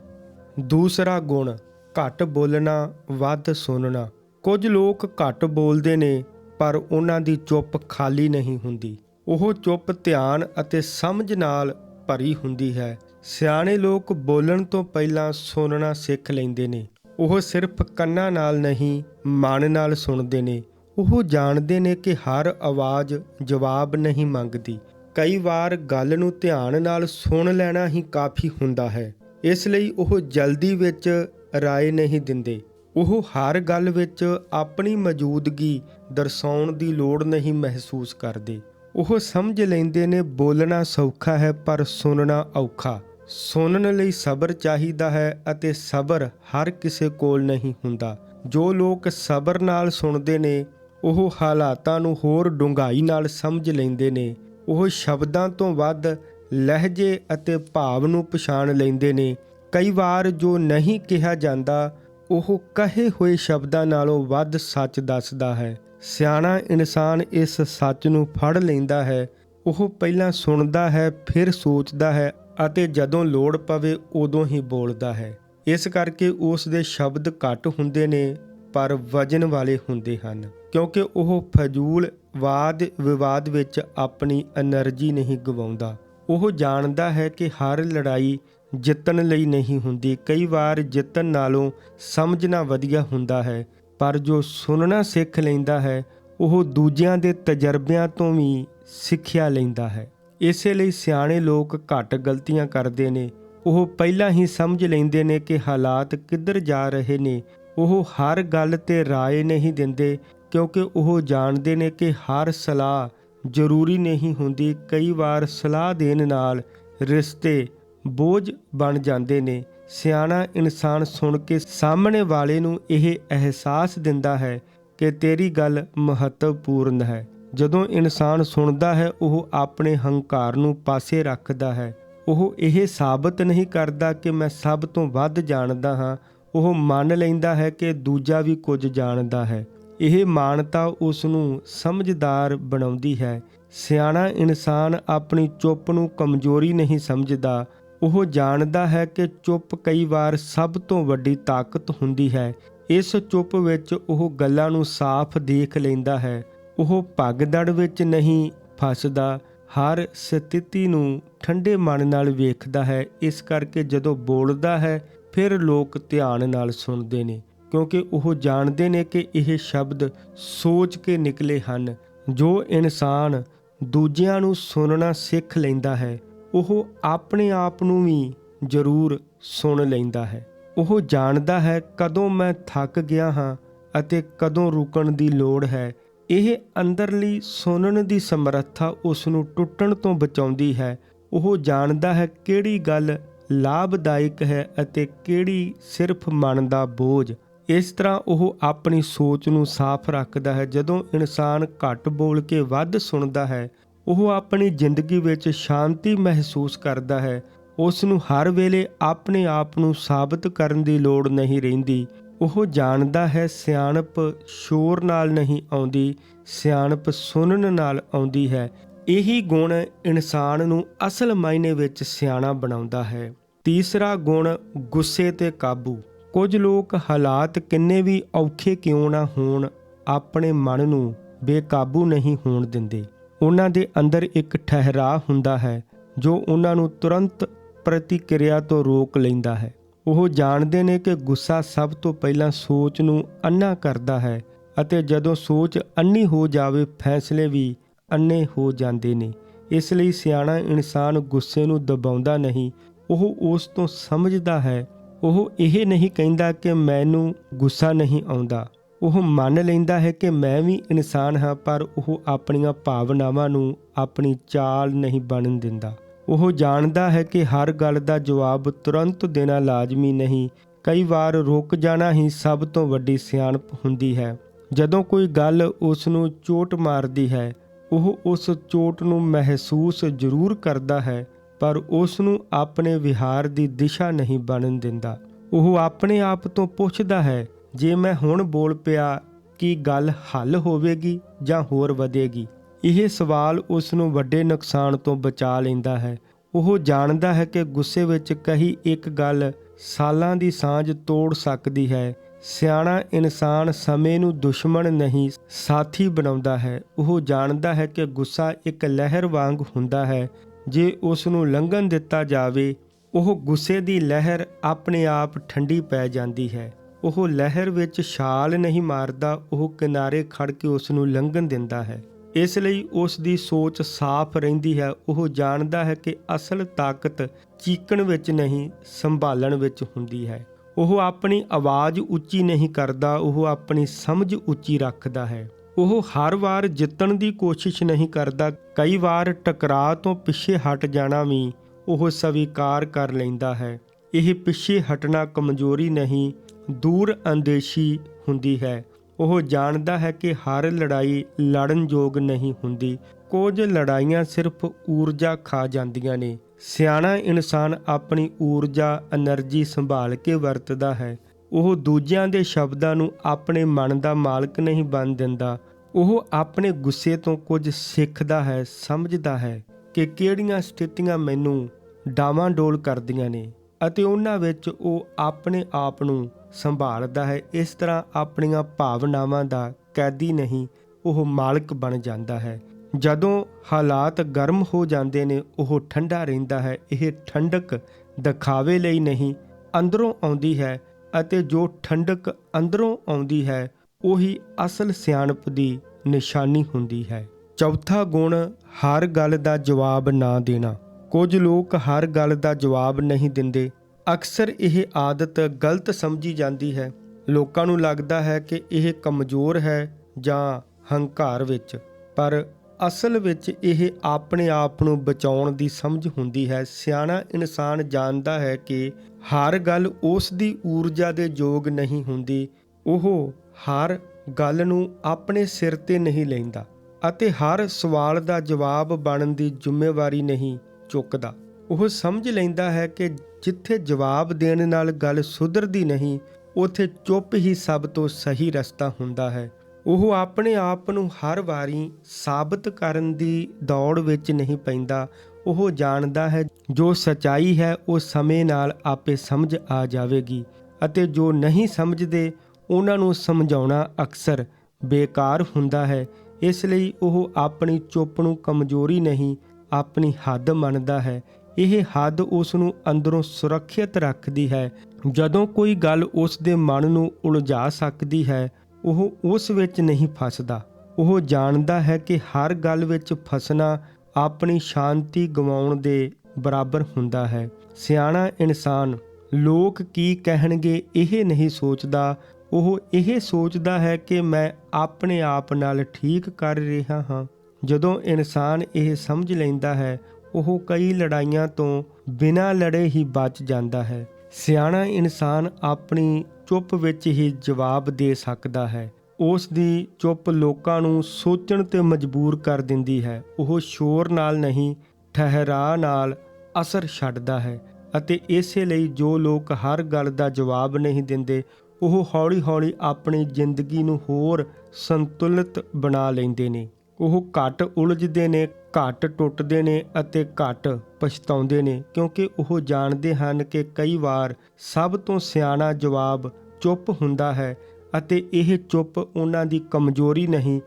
ਦੂਸਰਾ ਗੁਣ, ਘੱਟ ਬੋਲਣਾ, ਵੱਧ ਸੁਣਨਾ। ਕੁਝ ਲੋਕ ਘੱਟ ਬੋਲਦੇ ਨੇ, ਪਰ ਉਹਨਾਂ ਦੀ ਚੁੱਪ ਖਾਲੀ ਨਹੀਂ ਹੁੰਦੀ। ਉਹ ਚੁੱਪ ਧਿਆਨ ਅਤੇ ਸਮਝ ਨਾਲ ਭਰੀ ਹੁੰਦੀ ਹੈ। ਸਿਆਣੇ ਲੋਕ ਬੋਲਣ ਤੋਂ ਪਹਿਲਾਂ ਸੁਣਨਾ ਸਿੱਖ ਲੈਂਦੇ ਨੇ। ਉਹ ਸਿਰਫ ਕੰਨਾਂ ਨਾਲ ਨਹੀਂ, ਮਨ ਨਾਲ ਸੁਣਦੇ ਨੇ। ਉਹ ਜਾਣਦੇ ਨੇ ਕਿ ਹਰ ਆਵਾਜ਼ ਜਵਾਬ ਨਹੀਂ ਮੰਗਦੀ। ਕਈ ਵਾਰ ਗੱਲ ਨੂੰ ਧਿਆਨ ਨਾਲ ਸੁਣ ਲੈਣਾ ਹੀ ਕਾਫੀ ਹੁੰਦਾ ਹੈ। ਇਸ ਲਈ ਉਹ ਜਲਦੀ ਵਿੱਚ ਰਾਏ ਨਹੀਂ ਦਿੰਦੇ। ਉਹ ਹਰ ਗੱਲ ਵਿੱਚ ਆਪਣੀ ਮੌਜੂਦਗੀ ਦਰਸਾਉਣ ਦੀ ਲੋੜ ਨਹੀਂ ਮਹਿਸੂਸ ਕਰਦੇ। ਉਹ ਸਮਝ ਲੈਂਦੇ ਨੇ, ਬੋਲਣਾ ਸੌਖਾ ਹੈ, ਪਰ ਸੁਣਨਾ ਔਖਾ। ਸੁਣਨ ਲਈ ਸਬਰ ਚਾਹੀਦਾ ਹੈ ਅਤੇ ਸਬਰ ਹਰ ਕਿਸੇ ਕੋਲ ਨਹੀਂ ਹੁੰਦਾ। ਜੋ ਲੋਕ ਸਬਰ ਨਾਲ ਸੁਣਦੇ ਨੇ, ਉਹ ਹਾਲਾਤਾਂ ਨੂੰ ਹੋਰ ਡੂੰਘਾਈ ਨਾਲ ਸਮਝ ਲੈਂਦੇ ਨੇ। ਉਹ ਸ਼ਬਦਾਂ ਤੋਂ ਵੱਧ ਲਹਿਜੇ ਅਤੇ ਭਾਵ ਨੂੰ ਪਛਾਣ ਲੈਂਦੇ ਨੇ। ਕਈ ਵਾਰ ਜੋ ਨਹੀਂ ਕਿਹਾ ਜਾਂਦਾ ਉਹ ਕਹੇ ਹੋਏ ਸ਼ਬਦਾਂ ਨਾਲੋਂ ਵੱਧ ਸੱਚ ਦੱਸਦਾ ਹੈ। ਸਿਆਣਾ ਇਨਸਾਨ ਇਸ ਸੱਚ ਨੂੰ ਫੜ ਲੈਂਦਾ ਹੈ। ਉਹ ਪਹਿਲਾਂ ਸੁਣਦਾ ਹੈ, ਫਿਰ ਸੋਚਦਾ ਹੈ ਅਤੇ ਜਦੋਂ ਲੋੜ ਪਵੇ ਉਦੋਂ ਹੀ ਬੋਲਦਾ ਹੈ। ਇਸ ਕਰਕੇ ਉਸ ਦੇ ਸ਼ਬਦ ਘੱਟ ਹੁੰਦੇ ਨੇ, ਪਰ ਵਜਨ ਵਾਲੇ ਹੁੰਦੇ ਹਨ। ਕਿਉਂਕਿ ਉਹ ਫਜ਼ੂਲ ਵਾਦ ਵਿਵਾਦ ਵਿੱਚ ਆਪਣੀ એનર્ਜੀ ਨਹੀਂ ਗਵਾਉਂਦਾ। ਉਹ ਜਾਣਦਾ ਹੈ ਕਿ ਹਰ ਲੜਾਈ ਜਿੱਤਣ ਲਈ ਨਹੀਂ ਹੁੰਦੀ ਕਈ ਵਾਰ ਜਿੱਤਣ ਨਾਲੋਂ ਸਮਝਣਾ ਵਧੀਆ ਹੁੰਦਾ ਹੈ ਪਰ ਜੋ ਸੁਣਨਾ ਸਿੱਖ ਲੈਂਦਾ ਹੈ ਉਹ ਦੂਜਿਆਂ ਦੇ ਤਜਰਬਿਆਂ ਤੋਂ ਵੀ ਸਿੱਖਿਆ ਲੈਂਦਾ ਹੈ ਇਸੇ ਲਈ ਸਿਆਣੇ ਲੋਕ ਘੱਟ ਗਲਤੀਆਂ ਕਰਦੇ ਨੇ ਉਹ ਪਹਿਲਾਂ ਹੀ ਸਮਝ ਲੈਂਦੇ ਨੇ ਕਿ ਹਾਲਾਤ ਕਿੱਧਰ ਜਾ ਰਹੇ ਨੇ ਉਹ ਹਰ ਗੱਲ ਤੇ رائے ਨਹੀਂ ਦਿੰਦੇ ਕਿਉਂਕਿ ਉਹ ਜਾਣਦੇ ਨੇ ਕਿ ਹਰ ਸਲਾਹ ਜ਼ਰੂਰੀ ਨਹੀਂ ਹੁੰਦੀ ਕਈ ਵਾਰ ਸਲਾਹ ਦੇਣ ਨਾਲ ਰਿਸ਼ਤੇ ਬੋਝ ਬਣ ਜਾਂਦੇ ਨੇ। ਸਿਆਣਾ ਇਨਸਾਨ ਸੁਣ ਕੇ ਸਾਹਮਣੇ ਵਾਲੇ ਨੂੰ ਇਹ ਅਹਿਸਾਸ ਦਿੰਦਾ ਹੈ ਕਿ ਤੇਰੀ ਗੱਲ ਮਹੱਤਵਪੂਰਨ ਹੈ। ਜਦੋਂ ਇਨਸਾਨ ਸੁਣਦਾ ਹੈ, ਉਹ ਆਪਣੇ ਹੰਕਾਰ ਨੂੰ ਪਾਸੇ ਰੱਖਦਾ ਹੈ। ਉਹ ਇਹ ਸਾਬਤ ਨਹੀਂ ਕਰਦਾ ਕਿ ਮੈਂ ਸਭ ਤੋਂ ਵੱਧ ਜਾਣਦਾ ਹਾਂ। ਉਹ ਮੰਨ ਲੈਂਦਾ ਹੈ ਕਿ ਦੂਜਾ ਵੀ ਕੁਝ ਜਾਣਦਾ ਹੈ। ਇਹ ਮਾਨਤਾ ਉਸ ਨੂੰ ਸਮਝਦਾਰ ਬਣਾਉਂਦੀ ਹੈ। ਸਿਆਣਾ ਇਨਸਾਨ ਆਪਣੀ ਚੁੱਪ ਨੂੰ ਕਮਜ਼ੋਰੀ ਨਹੀਂ ਸਮਝਦਾ। ਉਹ ਜਾਣਦਾ ਹੈ ਕਿ ਚੁੱਪ ਕਈ ਵਾਰ ਸਭ ਤੋਂ ਵੱਡੀ ਤਾਕਤ ਹੁੰਦੀ ਹੈ। ਇਸ ਚੁੱਪ ਵਿੱਚ ਉਹ ਗੱਲਾਂ ਨੂੰ ਸਾਫ਼ ਦੇਖ ਲੈਂਦਾ ਹੈ। ਉਹ ਭਗਦੜ ਵਿੱਚ ਨਹੀਂ ਫਸਦਾ, ਹਰ ਸਥਿਤੀ ਨੂੰ ਠੰਡੇ ਮਨ ਨਾਲ ਵੇਖਦਾ ਹੈ। ਇਸ ਕਰਕੇ ਜਦੋਂ ਬੋਲਦਾ ਹੈ, ਫਿਰ ਲੋਕ ਧਿਆਨ ਨਾਲ ਸੁਣਦੇ ਨੇ, ਕਿਉਂਕਿ ਉਹ ਜਾਣਦੇ ਨੇ ਕਿ ਇਹ ਸ਼ਬਦ ਸੋਚ ਕੇ ਨਿਕਲੇ ਹਨ। ਜੋ ਇਨਸਾਨ ਦੂਜਿਆਂ ਨੂੰ ਸੁਣਨਾ ਸਿੱਖ ਲੈਂਦਾ ਹੈ ਉਹ ਆਪਣੇ ਆਪ ਨੂੰ ਵੀ ਜ਼ਰੂਰ ਸੁਣ ਲੈਂਦਾ ਹੈ। ਉਹ ਜਾਣਦਾ ਹੈ ਕਦੋਂ ਮੈਂ ਥੱਕ ਗਿਆ ਹਾਂ ਅਤੇ ਕਦੋਂ ਰੁਕਣ ਦੀ ਲੋੜ ਹੈ। ਇਹ ਅੰਦਰਲੀ ਸੁਣਨ ਦੀ ਸਮਰੱਥਾ ਉਸ ਨੂੰ ਟੁੱਟਣ ਤੋਂ ਬਚਾਉਂਦੀ ਹੈ। ਉਹ ਜਾਣਦਾ ਹੈ ਕਿਹੜੀ ਗੱਲ ਲਾਭਦਾਇਕ ਹੈ ਅਤੇ ਕਿਹੜੀ ਸਿਰਫ ਮਨ ਦਾ ਬੋਝ। ਇਸ ਤਰ੍ਹਾਂ ਉਹ ਆਪਣੀ ਸੋਚ ਨੂੰ ਸਾਫ਼ ਰੱਖਦਾ ਹੈ। ਜਦੋਂ ਇਨਸਾਨ ਘੱਟ ਬੋਲ ਕੇ ਵੱਧ ਸੁਣਦਾ ਹੈ ਉਹ ਆਪਣੀ ਜ਼ਿੰਦਗੀ ਵਿੱਚ ਸ਼ਾਂਤੀ ਮਹਿਸੂਸ ਕਰਦਾ ਹੈ। ਉਸ ਨੂੰ ਹਰ ਵੇਲੇ ਆਪਣੇ ਆਪ ਨੂੰ ਸਾਬਤ ਕਰਨ ਦੀ ਲੋੜ ਨਹੀਂ ਰਹਿੰਦੀ। ਉਹ ਜਾਣਦਾ ਹੈ ਸਿਆਣਪ ਸ਼ੋਰ ਨਾਲ ਨਹੀਂ ਆਉਂਦੀ, ਸਿਆਣਪ ਸੁਣਨ ਨਾਲ ਆਉਂਦੀ ਹੈ। ਇਹੀ ਗੁਣ ਇਨਸਾਨ ਨੂੰ ਅਸਲ ਮਾਇਨੇ ਵਿੱਚ ਸਿਆਣਾ ਬਣਾਉਂਦਾ ਹੈ। ਤੀਸਰਾ ਗੁਣ ਗੁੱਸੇ ਤੇ ਕਾਬੂ। ਕੁਝ ਲੋਕ ਹਾਲਾਤ ਕਿੰਨੇ ਵੀ ਔਖੇ ਕਿਉਂ ਨਾ ਹੋਣ, ਆਪਣੇ ਮਨ ਨੂੰ ਬੇਕਾਬੂ ਨਹੀਂ ਹੋਣ ਦਿੰਦੇ। ਉਹਨਾਂ ਦੇ ਅੰਦਰ ਇੱਕ ਠਹਿਰਾ ਹੁੰਦਾ ਹੈ, ਜੋ ਉਹਨਾਂ ਨੂੰ ਤੁਰੰਤ ਪ੍ਰਤੀਕਿਰਿਆ ਤੋਂ ਰੋਕ ਲੈਂਦਾ ਹੈ। ਉਹ ਜਾਣਦੇ ਨੇ ਕਿ ਗੁੱਸਾ ਸਭ ਤੋਂ ਪਹਿਲਾਂ ਸੋਚ ਨੂੰ ਅੰਨਾ ਕਰਦਾ ਹੈ ਅਤੇ ਜਦੋਂ ਸੋਚ ਅੰਨੀ ਹੋ ਜਾਵੇ, ਫੈਸਲੇ ਵੀ ਅੰਨੇ ਹੋ ਜਾਂਦੇ ਨੇ। ਇਸ ਲਈ ਸਿਆਣਾ ਇਨਸਾਨ ਗੁੱਸੇ ਨੂੰ ਦਬਾਉਂਦਾ ਨਹੀਂ। ਉਹ ਉਸ ਤੋਂ ਸਮਝਦਾ ਹੈ। ਉਹ ਇਹ ਨਹੀਂ ਕਹਿੰਦਾ ਕਿ ਮੈਨੂੰ ਗੁੱਸਾ ਨਹੀਂ ਆਉਂਦਾ। ਉਹ ਮੰਨ ਲੈਂਦਾ ਹੈ ਕਿ ਮੈਂ ਵੀ ਇਨਸਾਨ ਹਾਂ, ਪਰ ਉਹ ਆਪਣੀਆਂ ਭਾਵਨਾਵਾਂ ਨੂੰ ਆਪਣੀ ਚਾਲ ਨਹੀਂ ਬਣਨ ਦਿੰਦਾ। ਉਹ ਜਾਣਦਾ ਹੈ ਕਿ ਹਰ ਗੱਲ ਦਾ ਜਵਾਬ ਤੁਰੰਤ ਦੇਣਾ ਲਾਜ਼ਮੀ ਨਹੀਂ। ਕਈ ਵਾਰ ਰੁਕ ਜਾਣਾ ਹੀ ਸਭ ਤੋਂ ਵੱਡੀ ਸਿਆਣਪ ਹੁੰਦੀ ਹੈ। ਜਦੋਂ ਕੋਈ ਗੱਲ ਉਸ ਨੂੰ ਚੋਟ ਮਾਰਦੀ ਹੈ, ਉਹ ਉਸ ਚੋਟ ਨੂੰ ਮਹਿਸੂਸ ਜ਼ਰੂਰ ਕਰਦਾ ਹੈ, ਪਰ ਉਸ ਨੂੰ ਆਪਣੇ ਵਿਹਾਰ ਦੀ ਦਿਸ਼ਾ ਨਹੀਂ ਬਣਨ ਦਿੰਦਾ। ਉਹ ਆਪਣੇ ਆਪ ਤੋਂ ਪੁੱਛਦਾ ਹੈ ਜੇ ਮੈਂ ਹੁਣ ਬੋਲ ਪਿਆ ਕੀ ਗੱਲ ਹੱਲ ਹੋਵੇਗੀ ਜਾਂ ਹੋਰ ਵਧੇਗੀ, ਇਹ ਸਵਾਲ ਉਸ ਨੂੰ ਵੱਡੇ ਨੁਕਸਾਨ ਤੋਂ ਬਚਾ ਲੈਂਦਾ ਹੈ। ਉਹ ਜਾਣਦਾ ਹੈ ਕਿ ਗੁੱਸੇ ਵਿੱਚ ਕਹੀ ਇੱਕ ਗੱਲ ਸਾਲਾਂ ਦੀ ਸਾਂਝ ਤੋੜ ਸਕਦੀ ਹੈ। ਸਿਆਣਾ ਇਨਸਾਨ ਸਮੇਂ ਨੂੰ ਦੁਸ਼ਮਣ ਨਹੀਂ, ਸਾਥੀ ਬਣਾਉਂਦਾ ਹੈ। ਉਹ ਜਾਣਦਾ ਹੈ ਕਿ ਗੁੱਸਾ ਇੱਕ ਲਹਿਰ ਵਾਂਗ ਹੁੰਦਾ ਹੈ। ਜੇ ਉਸ ਨੂੰ ਲੰਘਣ ਦਿੱਤਾ ਜਾਵੇ, ਉਹ ਗੁੱਸੇ ਦੀ ਲਹਿਰ ਆਪਣੇ ਆਪ ਠੰਡੀ ਪੈ ਜਾਂਦੀ ਹੈ। ਉਹ ਲਹਿਰ ਵਿੱਚ ਛਾਲ ਨਹੀਂ ਮਾਰਦਾ, ਉਹ ਕਿਨਾਰੇ ਖੜ ਕੇ ਉਸ ਨੂੰ ਲੰਘਣ ਦਿੰਦਾ ਹੈ। ਇਸ ਲਈ ਉਸ ਦੀ ਸੋਚ ਸਾਫ਼ ਰਹਿੰਦੀ ਹੈ। ਉਹ ਜਾਣਦਾ ਹੈ ਕਿ ਅਸਲ ਤਾਕਤ ਚੀਕਣ ਵਿੱਚ ਨਹੀਂ, ਸੰਭਾਲਣ ਵਿੱਚ ਹੁੰਦੀ ਹੈ। ਉਹ ਆਪਣੀ ਆਵਾਜ਼ ਉੱਚੀ ਨਹੀਂ ਕਰਦਾ, ਉਹ ਆਪਣੀ ਸਮਝ ਉੱਚੀ ਰੱਖਦਾ ਹੈ। ਉਹ ਹਰ ਵਾਰ ਜਿੱਤਣ ਦੀ ਕੋਸ਼ਿਸ਼ ਨਹੀਂ ਕਰਦਾ। ਕਈ ਵਾਰ ਟਕਰਾਅ ਤੋਂ ਪਿੱਛੇ ਹਟ ਜਾਣਾ ਵੀ ਉਹ ਸਵੀਕਾਰ ਕਰ ਲੈਂਦਾ ਹੈ। ਇਹ ਪਿੱਛੇ ਹਟਣਾ ਕਮਜ਼ੋਰੀ ਨਹੀਂ ਦੂਰ ਅੰਦੇਸ਼ੀ ਹੁੰਦੀ ਹੈ। ਉਹ ਜਾਣਦਾ ਹੈ ਕਿ ਹਰ ਲੜਾਈ ਲੜਨ ਯੋਗ ਨਹੀਂ ਹੁੰਦੀ। ਕੁਝ ਲੜਾਈਆਂ ਸਿਰਫ ਊਰਜਾ ਖਾ ਜਾਂਦੀਆਂ ਨੇ। ਸਿਆਣਾ ਇਨਸਾਨ ਆਪਣੀ ਊਰਜਾ એનર્ਜੀ ਸੰਭਾਲ ਕੇ ਵਰਤਦਾ ਹੈ। ਉਹ ਦੂਜਿਆਂ ਦੇ ਸ਼ਬਦਾਂ ਨੂੰ ਆਪਣੇ ਮਨ ਦਾ ਮਾਲਕ ਨਹੀਂ ਬਣ ਦਿੰਦਾ। ਉਹ ਆਪਣੇ ਗੁੱਸੇ ਤੋਂ ਕੁਝ ਸਿੱਖਦਾ ਹੈ, ਸਮਝਦਾ ਹੈ ਕਿ ਕਿਹੜੀਆਂ ਸਥਿਤੀਆਂ ਮੈਨੂੰ ਡਾਵਾਂ ਡੋਲ ਕਰਦੀਆਂ ਨੇ ਅਤੇ ਉਹਨਾਂ ਵਿੱਚ ਉਹ ਆਪਣੇ ਆਪ ਨੂੰ ਸੰਭਾਲਦਾ ਹੈ, ਇਸ ਤਰ੍ਹਾਂ ਆਪਣੀਆਂ ਭਾਵਨਾਵਾਂ ਦਾ ਕੈਦੀ ਨਹੀਂ, ਉਹ ਮਾਲਕ ਬਣ ਜਾਂਦਾ ਹੈ। ਜਦੋਂ ਹਾਲਾਤ ਗਰਮ ਹੋ ਜਾਂਦੇ ਨੇ, ਉਹ ਠੰਡਾ ਰਹਿੰਦਾ ਹੈ, ਇਹ ਠੰਡਕ ਦਿਖਾਵੇ ਲਈ ਨਹੀਂ, ਅੰਦਰੋਂ ਆਉਂਦੀ ਹੈ ਅਤੇ ਜੋ ਠੰਡਕ ਅੰਦਰੋਂ ਆਉਂਦੀ ਹੈ, ਉਹੀ ਅਸਲ ਸਿਆਣਪ ਦੀ ਨਿਸ਼ਾਨੀ ਹੁੰਦੀ ਹੈ। ਚੌਥਾ ਗੁਣ, ਹਰ ਗੱਲ ਦਾ ਜਵਾਬ ਨਾ ਦੇਣਾ। ਕੁਝ ਲੋਕ ਹਰ ਗੱਲ ਦਾ ਜਵਾਬ ਨਹੀਂ ਦਿੰਦੇ ਅਕਸਰ ਇਹ ਆਦਤ ਗਲਤ ਸਮਝੀ ਜਾਂਦੀ ਹੈ। ਲੋਕਾਂ ਨੂੰ ਲੱਗਦਾ ਹੈ ਕਿ ਇਹ ਕਮਜ਼ੋਰ ਹੈ ਜਾਂ ਹੰਕਾਰ ਵਿੱਚ, ਪਰ ਅਸਲ ਵਿੱਚ ਇਹ ਆਪਣੇ ਆਪ ਨੂੰ ਬਚਾਉਣ ਦੀ ਸਮਝ ਹੁੰਦੀ ਹੈ। ਸਿਆਣਾ ਇਨਸਾਨ ਜਾਣਦਾ ਹੈ ਕਿ ਹਰ ਗੱਲ ਉਸ ਦੀ ਊਰਜਾ ਦੇ ਯੋਗ ਨਹੀਂ ਹੁੰਦੀ, ਉਹ ਹਰ ਗੱਲ ਨੂੰ ਆਪਣੇ ਸਿਰ ਤੇ ਨਹੀਂ ਲੈਂਦਾ ਅਤੇ ਹਰ ਸਵਾਲ ਦਾ ਜਵਾਬ ਬਣਨ ਦੀ ਜ਼ਿੰਮੇਵਾਰੀ ਨਹੀਂ ਚੁੱਕਦਾ। ਉਹ ਸਮਝ ਲੈਂਦਾ ਹੈ ਕਿ ਜਿੱਥੇ ਜਵਾਬ ਦੇਣ ਨਾਲ ਗੱਲ ਸੁਧਰਦੀ ਨਹੀਂ, ਉਥੇ ਚੁੱਪ ਹੀ ਸਭ ਤੋਂ ਸਹੀ ਰਸਤਾ ਹੁੰਦਾ ਹੈ। ਉਹ ਆਪਣੇ ਆਪ ਨੂੰ ਹਰ ਵਾਰੀ ਸਾਬਤ ਕਰਨ ਦੀ ਦੌੜ ਵਿੱਚ ਨਹੀਂ ਪੈਂਦਾ। ਉਹ ਜਾਣਦਾ ਹੈ, ਜੋ ਸਚਾਈ ਹੈ, ਉਹ ਸਮੇਂ ਨਾਲ ਆਪੇ ਸਮਝ ਆ ਜਾਵੇਗੀ ਅਤੇ ਜੋ ਨਹੀਂ ਸਮਝਦੇ, ਉਹਨਾਂ ਨੂੰ ਸਮਝਾਉਣਾ ਅਕਸਰ ਬੇਕਾਰ ਹੁੰਦਾ ਹੈ। ਇਸ ਲਈ ਉਹ ਆਪਣੀ ਚੁੱਪ ਨੂੰ ਕਮਜ਼ੋਰੀ ਨਹੀਂ, ਆਪਣੀ ਹੱਦ ਮੰਨਦਾ ਹੈ। ਇਹ ਹੱਦ ਉਸ ਨੂੰ ਅੰਦਰੋਂ ਸੁਰੱਖਿਅਤ ਰੱਖਦੀ ਹੈ। ਜਦੋਂ ਕੋਈ ਗੱਲ ਉਸ ਦੇ ਮਨ ਨੂੰ ਉਲਝਾ ਸਕਦੀ ਹੈ, ਉਹ ਉਸ ਵਿੱਚ ਨਹੀਂ ਫਸਦਾ। ਉਹ ਜਾਣਦਾ ਹੈ ਕਿ ਹਰ ਗੱਲ ਵਿੱਚ ਫਸਣਾ ਆਪਣੀ ਸ਼ਾਂਤੀ ਗਵਾਉਣ ਦੇ ਬਰਾਬਰ ਹੁੰਦਾ ਹੈ। ਸਿਆਣਾ ਇਨਸਾਨ ਲੋਕ ਕੀ ਕਹਿਣਗੇ ਇਹ ਨਹੀਂ ਸੋਚਦਾ। ਉਹ ਇਹ ਸੋਚਦਾ ਹੈ ਕਿ ਮੈਂ ਆਪਣੇ ਆਪ ਨਾਲ ਠੀਕ ਕਰ ਰਿਹਾ ਹਾਂ। ਜਦੋਂ ਇਨਸਾਨ ਇਹ ਸਮਝ ਲੈਂਦਾ ਹੈ ਉਹ ਕਈ ਲੜਾਈਆਂ ਤੋਂ ਬਿਨਾਂ ਲੜੇ ਹੀ ਬਚ ਜਾਂਦਾ ਹੈ। ਸਿਆਣਾ ਇਨਸਾਨ ਆਪਣੀ ਚੁੱਪ ਵਿੱਚ ਹੀ ਜਵਾਬ ਦੇ ਸਕਦਾ ਹੈ। ਉਸ ਦੀ ਚੁੱਪ ਲੋਕਾਂ ਨੂੰ ਸੋਚਣ ਤੇ ਮਜਬੂਰ ਕਰ ਦਿੰਦੀ ਹੈ। ਉਹ ਸ਼ੋਰ ਨਾਲ ਨਹੀਂ ਠਹਿਰਾ ਨਾਲ ਅਸਰ ਛੱਡਦਾ ਹੈ ਅਤੇ ਇਸੇ ਲਈ ਜੋ ਲੋਕ ਹਰ ਗੱਲ ਦਾ ਜਵਾਬ ਨਹੀਂ ਦਿੰਦੇ, ਉਹ ਹੌਲੀ-ਹੌਲੀ ਆਪਣੀ ਜ਼ਿੰਦਗੀ ਨੂੰ ਹੋਰ ਸੰਤੁਲਿਤ ਬਣਾ ਲੈਂਦੇ ਨੇ। ਉਹ ਘੱਟ ਉਲਝਦੇ ਨੇ, ਘੱਟ ਟੁੱਟਦੇ ਨੇ ਅਤੇ ਘੱਟ ਪਛਤਾਉਂਦੇ ਨੇ, ਕਿਉਂਕਿ ਉਹ ਜਾਣਦੇ ਹਨ ਕਿ ਕਈ ਵਾਰ ਸਭ ਤੋਂ ਸਿਆਣਾ ਜਵਾਬ ਚੁੱਪ ਹੁੰਦਾ ਹੈ ਅਤੇ ਇਹ ਚੁੱਪ ਉਹਨਾਂ ਦੀ ਕਮਜ਼ੋਰੀ ਨਹੀਂ,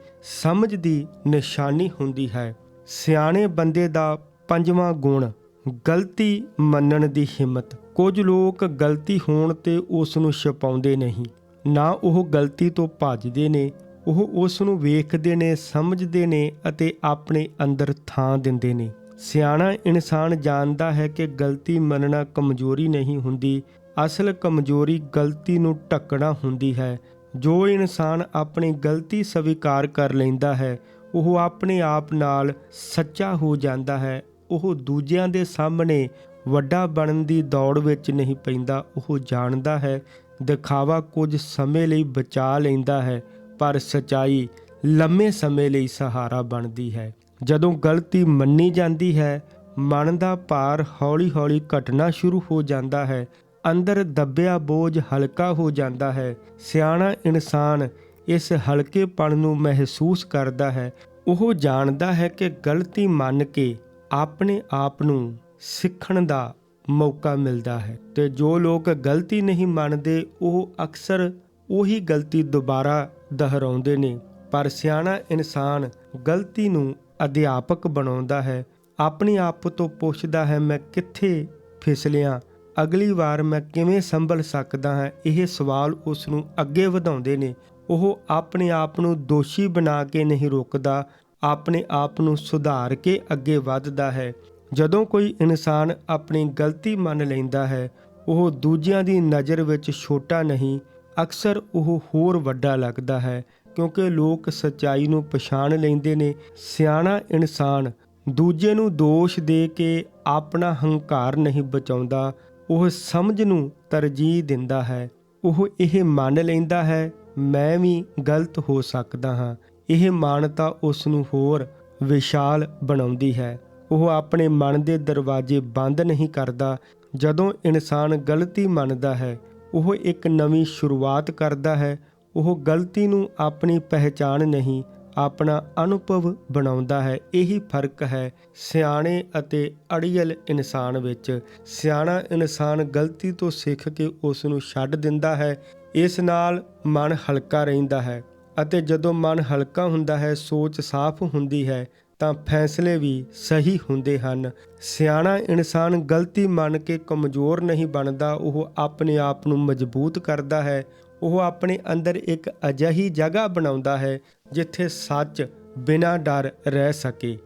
ਸਮਝ ਦੀ ਨਿਸ਼ਾਨੀ ਹੁੰਦੀ ਹੈ। ਸਿਆਣੇ ਬੰਦੇ ਦਾ ਪੰਜਵਾਂ ਗੁਣ, ਗਲਤੀ ਮੰਨਣ ਦੀ ਹਿੰਮਤ। ਕੁਝ ਲੋਕ ਗਲਤੀ ਹੋਣ ਤੇ ਉਸ ਨੂੰ ਛਪਾਉਂਦੇ ਨਹੀਂ, ਨਾ ਉਹ ਗਲਤੀ ਤੋਂ ਭੱਜਦੇ ਨੇ ਉਹ ਉਸ ਨੂੰ ਵੇਖਦੇ ਨੇ, ਸਮਝਦੇ ਨੇ ਅਤੇ ਆਪਣੇ ਅੰਦਰ ਥਾਂ ਦਿੰਦੇ ਨੇ। ਸਿਆਣਾ ਇਨਸਾਨ ਜਾਣਦਾ ਹੈ ਕਿ ਗਲਤੀ ਮੰਨਣਾ ਕਮਜ਼ੋਰੀ ਨਹੀਂ ਹੁੰਦੀ। ਅਸਲ ਕਮਜ਼ੋਰੀ ਗਲਤੀ ਨੂੰ ਢੱਕਣਾ ਹੁੰਦੀ ਹੈ। ਜੋ ਇਨਸਾਨ ਆਪਣੀ ਗਲਤੀ ਸਵੀਕਾਰ ਕਰ ਲੈਂਦਾ ਹੈ, ਉਹ ਆਪਣੇ ਆਪ ਨਾਲ ਸੱਚਾ ਹੋ ਜਾਂਦਾ ਹੈ। ਉਹ ਦੂਜਿਆਂ ਦੇ ਸਾਹਮਣੇ ਵੱਡਾ ਬਣਨ ਦੀ ਦੌੜ ਵਿੱਚ ਨਹੀਂ ਪੈਂਦਾ। ਉਹ ਜਾਣਦਾ ਹੈ, ਦਿਖਾਵਾ ਕੁਝ ਸਮੇਂ ਲਈ ਬਚਾ ਲੈਂਦਾ ਹੈ। ਪਰ ਸਚਾਈ ਲੰਮੇ ਸਮੇਂ ਲਈ ਸਹਾਰਾ ਬਣਦੀ ਹੈ। ਜਦੋਂ ਗਲਤੀ ਮੰਨੀ ਜਾਂਦੀ ਹੈ, ਮਨ ਦਾ ਭਾਰ ਹੌਲੀ-ਹੌਲੀ ਘਟਣਾ ਸ਼ੁਰੂ ਹੋ ਜਾਂਦਾ ਹੈ। ਅੰਦਰ ਦੱਬਿਆ ਬੋਝ ਹਲਕਾ ਹੋ ਜਾਂਦਾ ਹੈ। ਸਿਆਣਾ ਇਨਸਾਨ ਇਸ ਹਲਕੇਪਣ ਨੂੰ ਮਹਿਸੂਸ ਕਰਦਾ ਹੈ। ਉਹ ਜਾਣਦਾ ਹੈ ਕਿ ਗਲਤੀ ਮੰਨ ਕੇ ਆਪਣੇ ਆਪ ਨੂੰ ਸਿੱਖਣ ਦਾ ਮੌਕਾ ਮਿਲਦਾ ਹੈ ਤੇ ਜੋ ਲੋਕ ਗਲਤੀ ਨਹੀਂ ਮੰਨਦੇ, ਉਹ ਅਕਸਰ ਉਹੀ ਗਲਤੀ ਦੁਬਾਰਾ ਦੁਹਰਾਉਂਦੇ ਨੇ, ਪਰ ਸਿਆਣਾ ਇਨਸਾਨ ਗਲਤੀ ਨੂੰ ਅਧਿਆਪਕ ਬਣਾਉਂਦਾ ਹੈ। ਆਪਣੀ ਆਪ ਤੋਂ ਪੁੱਛਦਾ ਹੈ, ਮੈਂ ਕਿੱਥੇ ਫਿਸਲਿਆ ਅਗਲੀ ਵਾਰ ਮੈਂ ਕਿਵੇਂ ਸੰਭਲ ਸਕਦਾ ਹਾਂ? ਇਹ ਸਵਾਲ ਉਸ ਨੂੰ ਅੱਗੇ ਵਧਾਉਂਦੇ ਨੇ। ਉਹ ਆਪਣੇ ਆਪ ਨੂੰ ਦੋਸ਼ੀ ਬਣਾ ਕੇ ਨਹੀਂ ਰੋਕਦਾ, ਆਪਣੇ ਆਪ ਨੂੰ ਸੁਧਾਰ ਕੇ ਅੱਗੇ ਵੱਧਦਾ ਹੈ। ਜਦੋਂ ਕੋਈ ਇਨਸਾਨ ਆਪਣੀ ਗਲਤੀ ਮੰਨ ਲੈਂਦਾ ਹੈ, ਉਹ ਦੂਜਿਆਂ ਦੀ ਨਜ਼ਰ ਵਿੱਚ ਛੋਟਾ ਨਹੀਂ ਅਕਸਰ ਉਹ ਹੋਰ ਵੱਡਾ ਲੱਗਦਾ ਹੈ ਕਿਉਂਕਿ ਲੋਕ ਸੱਚਾਈ ਨੂੰ ਪਛਾਣ ਲੈਂਦੇ ਨੇ। ਸਿਆਣਾ ਇਨਸਾਨ ਦੂਜੇ ਨੂੰ ਦੋਸ਼ ਦੇ ਕੇ ਆਪਣਾ ਹੰਕਾਰ ਨਹੀਂ ਬਚਾਉਂਦਾ, ਉਹ ਸਮਝ ਨੂੰ ਤਰਜੀਹ ਦਿੰਦਾ ਹੈ। ਉਹ ਇਹ ਮੰਨ ਲੈਂਦਾ ਹੈ, ਮੈਂ ਵੀ ਗਲਤ ਹੋ ਸਕਦਾ ਹਾਂ। ਇਹ ਮਾਨਤਾ ਉਸ ਨੂੰ ਹੋਰ ਵਿਸ਼ਾਲ ਬਣਾਉਂਦੀ ਹੈ। ਉਹ ਆਪਣੇ ਮਨ ਦੇ ਦਰਵਾਜ਼ੇ ਬੰਦ ਨਹੀਂ ਕਰਦਾ। ਜਦੋਂ ਇਨਸਾਨ ਗਲਤੀ ਮੰਨਦਾ ਹੈ ਉਹ ਇੱਕ ਨਵੀਂ ਸ਼ੁਰੂਆਤ ਕਰਦਾ ਹੈ। ਉਹ ਗਲਤੀ ਨੂੰ ਆਪਣੀ ਪਹਿਚਾਣ ਨਹੀਂ, ਆਪਣਾ ਅਨੁਭਵ ਬਣਾਉਂਦਾ ਹੈ। ਇਹੀ ਫ਼ਰਕ ਹੈ ਸਿਆਣੇ ਅਤੇ ਅੜੀਅਲ ਇਨਸਾਨ ਵਿੱਚ। ਸਿਆਣਾ ਇਨਸਾਨ ਗਲਤੀ ਤੋਂ ਸਿੱਖ ਕੇ ਉਸ ਨੂੰ ਛੱਡ ਦਿੰਦਾ ਹੈ। ਇਸ ਨਾਲ ਮਨ ਹਲਕਾ ਰਹਿੰਦਾ ਹੈ ਅਤੇ ਜਦੋਂ ਮਨ ਹਲਕਾ ਹੁੰਦਾ ਹੈ, ਸੋਚ ਸਾਫ਼ ਹੁੰਦੀ ਹੈ। ਤਾਂ ਫੈਸਲੇ ਵੀ ਸਹੀ ਹੁੰਦੇ ਹਨ। ਸਿਆਣਾ ਇਨਸਾਨ ਗਲਤੀ ਮੰਨ ਕੇ ਕਮਜ਼ੋਰ ਨਹੀਂ ਬਣਦਾ, ਉਹ ਆਪਣੇ ਆਪ ਨੂੰ ਮਜ਼ਬੂਤ ਕਰਦਾ ਹੈ। ਉਹ ਆਪਣੇ ਅੰਦਰ ਇੱਕ ਅਜਿਹੀ ਜਗ੍ਹਾ ਬਣਾਉਂਦਾ ਹੈ, ਜਿੱਥੇ ਸੱਚ ਬਿਨਾਂ ਡਰ ਰਹਿ ਸਕੇ।